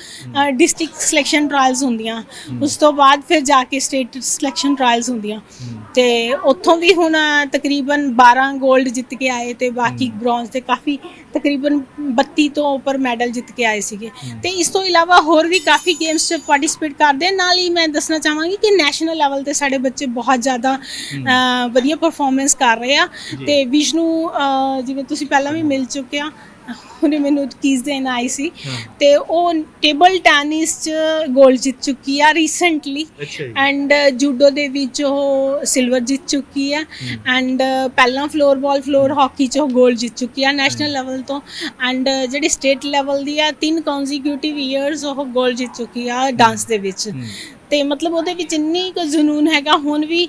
ਡਿਸਟ੍ਰਿਕਟ ਸਿਲੈਕਸ਼ਨ ਟ੍ਰਾਇਲਸ ਹੁੰਦੀਆਂ। ਉਸ ਤੋਂ ਬਾਅਦ ਫਿਰ ਜਾ ਕੇ ਸਟੇਟ ਸਿਲੈਕਸ਼ਨ ਟ੍ਰਾਇਲਸ ਹੁੰਦੀਆਂ। ਤੇ ਉੱਥੋਂ ਵੀ ਹੁਣ ਤਕਰੀਬਨ 12 골ਡ ਜਿੱਤ ਕੇ ਆਏ ਤੇ ਬਾਕੀ ਬ੍ਰੌਂਜ਼ ਤੇ ਕਾਫੀ ਤਕਰੀਬਨ 32 ਤੋਂ ਉੱਪਰ ਮੈਡਲ ਜਿੱਤ ਕੇ ਆਏ ਸੀਗੇ। ਤੇ ਇਸ ਤੋਂ ਇਲਾਵਾ ਹੋਰ ਵੀ ਕਾਫੀ ਗੇਮਸ 'ਚ ਪਾਰਟਿਸਿਪੇਟ ਕਰਦੇ ਆ। ਨਾਲ ਹੀ ਮੈਂ ਦੱਸਣਾ ਚਾਹਾਂਗੀ ਕਿ ਨੈਸ਼ਨਲ ਲੈਵਲ ਤੇ ਸਾਡੇ ਬੱਚੇ ਬਹੁਤ ਜ਼ਿਆਦਾ ਵਧੀਆ ਪਰਫਾਰਮੈਂਸ ਕਰ ਰਹੇ ਆ। ਤੇ ਵਿਸ਼ਨੂੰ ਜਿਵੇਂ ਤੁਸੀਂ ਪਹਿਲਾਂ ਵੀ ਮਿਲ ਚੁੱਕੇ ਆ ਉਹਨੇ ਮੈਨੂੰ ਕੀਜ਼ ਦੇਣ ਆਈ ਸੀ ਤੇ ਉਹ ਟੇਬਲ ਟੈਨਿਸ ਚ 골ਡ ਜਿੱਤ ਚੁੱਕੀ ਆ ਰੀਸੈਂਟਲੀ ਐਂਡ ਜੂਡੋ ਦੇ ਵਿੱਚ ਉਹ ਸਿਲਵਰ ਜਿੱਤ ਚੁੱਕੀ ਆ ਐਂਡ ਪਹਿਲਾਂ ਫਲੋਰਬਾਲ ਫਲੋਰ ਹਾਕੀ ਚ ਉਹ 골ਡ ਜਿੱਤ ਚੁੱਕੀ ਆ ਨੈਸ਼ਨਲ ਲੈਵਲ ਤੋਂ ਐਂਡ ਜਿਹੜੀ ਸਟੇਟ ਲੈਵਲ ਦੀ ਆ ਤਿੰਨ ਕੰਸੀਕਿਊਟਿਵ ਇਅਰਸ ਉਹ 골ਡ ਜਿੱਤ ਚੁੱਕੀ ਆ ਡਾਂਸ ਦੇ ਵਿੱਚ। ਤੇ ਮਤਲਬ ਉਹਦੇ ਵਿੱਚ ਇੰਨੀ ਕੁ ਜਨੂਨ ਹੈਗਾ ਹੁਣ ਵੀ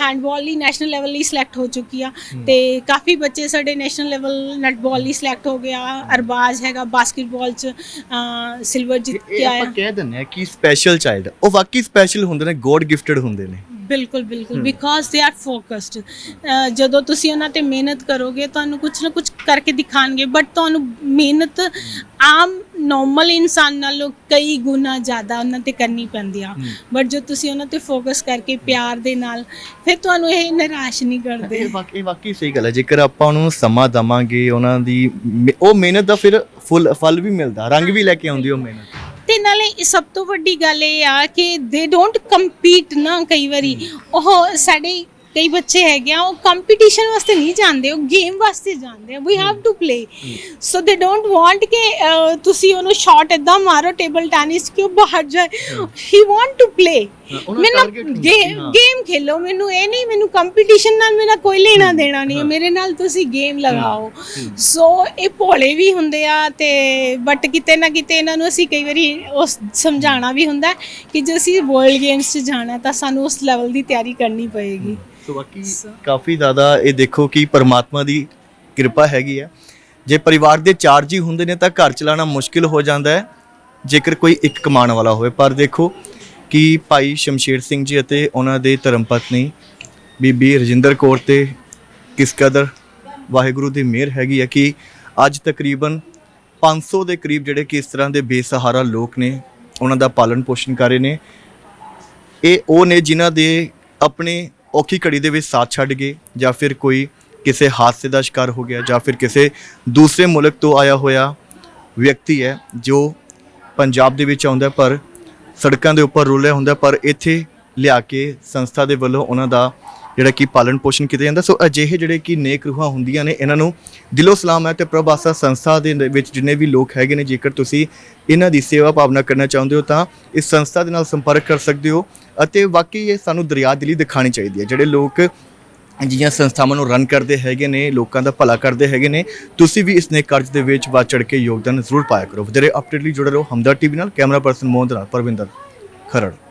ਹੈਂਡਬਾਲ ਲਈ ਨੈਸ਼ਨਲ ਲੈਵਲ ਲਈ ਸਿਲੈਕਟ ਹੋ ਚੁੱਕੀ ਆ। ਤੇ ਕਾਫੀ ਬੱਚੇ ਸਾਡੇ ਨੈਸ਼ਨਲ ਲੈਵਲ ਨੈਟਬਾਲ ਲਈ ਸਿਲੈਕਟ ਹੋ ਗਿਆ ਅਰਬਾਜ਼ ਹੈਗਾ ਬਾਸਕਟਬਾਲ ਚ ਸਿਲਵਰ ਜਿੱਤ ਕੇ ਆਇਆ। ਆਪਾਂ ਕਹਿ ਦਿੰਦੇ ਆ ਕਿ ਸਪੈਸ਼ਲ ਚਾਈਲਡ ਉਹ ਵਾਕਈ ਸਪੈਸ਼ਲ ਹੁੰਦੇ ਨੇ ਗੋਡ ਗਿਫਟਡ ਹੁੰਦੇ ਨੇ। ਬਿਲਕੁਲ ਬਿਲਕੁਲ। ਬਿਕਾਜ਼ ਦੇ ਆਰ ਫੋਕਸਡ ਜਦੋਂ ਤੁਸੀਂ ਉਹਨਾਂ ਤੇ ਮਿਹਨਤ ਕਰੋਗੇ ਤੁਹਾਨੂੰ ਕੁਝ ਨਾ ਕੁਝ ਕਰਕੇ ਦਿਖਾਣਗੇ ਬਟ ਤੁਹਾਨੂੰ ਮਿਹਨਤ ਆਮ ਨਾਰਮਲ ਇਨਸਾਨ ਨਾਲੋਂ ਕਈ ਗੁਣਾ ਜ਼ਿਆਦਾ ਉਹਨਾਂ ਤੇ ਕਰਨੀ ਪੈਂਦੀ ਆ। ਬਟ ਜੇ ਤੁਸੀਂ ਉਹਨਾਂ ਤੇ ਫੋਕਸ ਕਰਕੇ ਪਿਆਰ ਦੇ ਨਾਲ ਫਿਰ ਤੁਹਾਨੂੰ ਇਹ ਨਿਰਾਸ਼ ਨਹੀਂ ਕਰਦੇ। ਇਹ ਵਾਕਈ ਵਾਕਈ ਸਹੀ ਗੱਲ ਹੈ। ਜੇਕਰ ਆਪਾਂ ਉਹਨੂੰ ਸਮਾਂ ਦਵਾਂਗੇ ਉਹਨਾਂ ਦੀ ਉਹ ਮਿਹਨਤ ਦਾ ਫਿਰ ਫੁੱਲ ਫਲ ਵੀ ਮਿਲਦਾ। ਰੰਗ ਵੀ ਲੈ ਕੇ ਆਉਂਦੀ ਉਹ ਮਿਹਨਤ। ਤੇ ਨਾਲੇ ਇਹ ਸਭ ਤੋਂ ਵੱਡੀ ਗੱਲ ਇਹ ਆ ਕਿ ਦੇ ਡੋਂਟ ਕੰਪੀਟ ਨਾ ਕਈ ਵਾਰੀ। ਉਹ ਸਾਡੇ ਕਈ ਬੱਚੇ ਹੈਗੇ ਆ ਉਹ ਕੰਪੀਟੀਸ਼ਨ ਵਾਸਤੇ ਨਹੀਂ ਜਾਂਦੇ ਉਹ ਗੇਮ ਵਾਸਤੇ ਜਾਂਦੇ ਆ we have to play so they don't want ਕਿ ਤੁਸੀਂ ਉਹਨੂੰ ਸ਼ਾਟ ਇਦਾਂ ਮਾਰੋ ਟੇਬਲ ਟੈਨਿਸ ਕਿ ਉਹ ਬਾਹਰ ਜਾਏ। ਹੀ ਵਾਂਟ ਟੂ ਪਲੇ ਮੈਨੂੰ। ਗੇਮ ਖੇਲੋ ਮੈਨੂੰ ਇਹ ਨਹੀਂ ਮੈਨੂੰ ਕੰਪੀਟੀਸ਼ਨ ਨਾਲ ਮੇਰਾ ਕੋਈ ਲੈਣਾ ਦੇਣਾ ਨਹੀਂ ਮੇਰੇ ਨਾਲ ਤੁਸੀਂ ਗੇਮ ਲਗਾਓ। ਸੋ ਇਹ ਭੋਲੇ ਵੀ ਹੁੰਦੇ ਆ ਤੇ ਬਟ ਕਿਤੇ ਨਾ ਕਿਤੇ ਇਹਨਾਂ ਨੂੰ ਅਸੀਂ ਕਈ ਵਾਰੀ ਉਸ ਸਮਝਾਉਣਾ ਵੀ ਹੁੰਦਾ ਕਿ ਜੇ ਅਸੀਂ ਵਰਲਡ ਗੇਮਸ 'ਚ ਜਾਣਾ ਤਾਂ ਸਾਨੂੰ ਉਸ ਲੈਵਲ ਦੀ ਤਿਆਰੀ ਕਰਨੀ ਪਏਗੀ। ਸੋ ਬਾਕੀ ਕਾਫੀ ਜ਼ਿਆਦਾ ਇਹ ਦੇਖੋ ਕਿ ਪਰਮਾਤਮਾ ਦੀ ਕਿਰਪਾ ਹੈਗੀ ਹੈ ਜੇ ਪਰਿਵਾਰ ਦੇ ਚਾਰ ਜੀ ਹੁੰਦੇ ਨੇ ਤਾਂ ਘਰ ਚਲਾਉਣਾ ਮੁਸ਼ਕਿਲ ਹੋ ਜਾਂਦਾ ਹੈ ਜੇਕਰ ਕੋਈ ਇੱਕ ਕਮਾਉਣ ਵਾਲਾ ਹੋਵੇ। ਪਰ ਦੇਖੋ ਕਿ ਭਾਈ ਸ਼ਮਸ਼ੇਰ ਸਿੰਘ ਜੀ ਅਤੇ ਉਹਨਾਂ ਦੇ ਧਰਮ ਪਤਨੀ ਬੀਬੀ ਰਜਿੰਦਰ ਕੌਰ ਤੇ ਕਿਸ ਕਦਰ ਵਾਹਿਗੁਰੂ ਦੀ ਮਿਹਰ ਹੈਗੀ ਹੈ ਕਿ ਅੱਜ ਤਕਰੀਬਨ 500 ਦੇ ਕਰੀਬ ਜਿਹੜੇ ਕਿ ਇਸ ਤਰ੍ਹਾਂ ਦੇ ਬੇਸਹਾਰਾ ਲੋਕ ਨੇ, ਉਹਨਾਂ ਦਾ ਪਾਲਣ ਪੋਸ਼ਣ ਕਰ ਰਹੇ ਨੇ। ਇਹ ਉਹ ਨੇ ਜਿਨ੍ਹਾਂ ਦੇ ਆਪਣੇ ਔਖੀ ਘੜੀ ਦੇ ਵਿੱਚ ਸਾਥ ਛੱਡ ਗਏ ਜਾਂ ਫਿਰ ਕੋਈ ਕਿਸੇ ਹਾਦਸੇ ਦਾ ਸ਼ਿਕਾਰ ਹੋ ਗਿਆ ਜਾਂ ਫਿਰ ਕਿਸੇ ਦੂਸਰੇ ਮੁਲਕ ਤੋਂ ਆਇਆ ਹੋਇਆ ਵਿਅਕਤੀ ਹੈ ਜੋ ਪੰਜਾਬ ਦੇ ਵਿੱਚ ਆਉਂਦਾ ਪਰ ਸੜਕਾਂ ਦੇ ਉੱਪਰ ਰੁਲਿਆ ਹੁੰਦਾ, ਪਰ ਇੱਥੇ ਲਿਆ ਕੇ ਸੰਸਥਾ ਦੇ ਵੱਲੋਂ ਉਹਨਾਂ ਦਾ ਜਿਹੜਾ ਕਿ ਪਾਲਣ ਪੋਸ਼ਣ ਕੀਤਾ ਜਾਂਦਾ। ਸੋ ਅਜਿਹੇ ਜਿਹੜੇ ਕਿ ਨੇਕ ਰੂਹਾਂ ਹੁੰਦੀਆਂ ਨੇ, ਇਹਨਾਂ ਨੂੰ ਦਿਲੋਂ ਸਲਾਮ ਹੈ ਤੇ ਪ੍ਰਭਾਸਾ ਸੰਸਥਾ ਦੇ ਵਿੱਚ ਜਿੰਨੇ ਵੀ ਲੋਕ ਹੈਗੇ ਨੇ, ਜੇਕਰ ਤੁਸੀਂ ਇਹਨਾਂ ਦੀ ਸੇਵਾ ਭਾਵਨਾ ਕਰਨਾ ਚਾਹੁੰਦੇ ਹੋ, ਤਾਂ ਇਸ ਸੰਸਥਾ ਦੇ ਨਾਲ ਸੰਪਰਕ ਕਰ ਸਕਦੇ ਹੋ ਅਤੇ ਵਾਕਈ ਇਹ ਸਾਨੂੰ ਦਰਿਆ ਦਿਲੀ ਦਿਖਾਣੀ ਚਾਹੀਦੀ ਹੈ। ਜਿਹੜੇ ਲੋਕ ਜਿਹੀਆਂ ਸੰਸਥਾਵਾਂ ਨੂੰ ਰਨ ਕਰਦੇ ਹੈਗੇ ਨੇ, ਲੋਕਾਂ ਦਾ ਭਲਾ ਕਰਦੇ ਹੈਗੇ ਨੇ, ਤੁਸੀਂ ਵੀ ਇਸ ਨੇ ਕਰਜ਼ ਦੇ ਵਿੱਚ ਵੱਧ ਚੜ ਕੇ ਯੋਗਦਾਨ ਜ਼ਰੂਰ ਪਾਇਆ ਕਰੋ। ਵਧੇਰੇ ਅਪਡੇਟ ਲਈ ਜੁੜੇ ਰਹੋ ਹਮਦਰ ਟੀਵੀ ਨਾਲ, ਕੈਮਰਾ ਪਰਸਨ ਮੋਹਨ ਦੇ ਨਾਲ ਪਰਵਿੰਦਰ ਖਰੜ।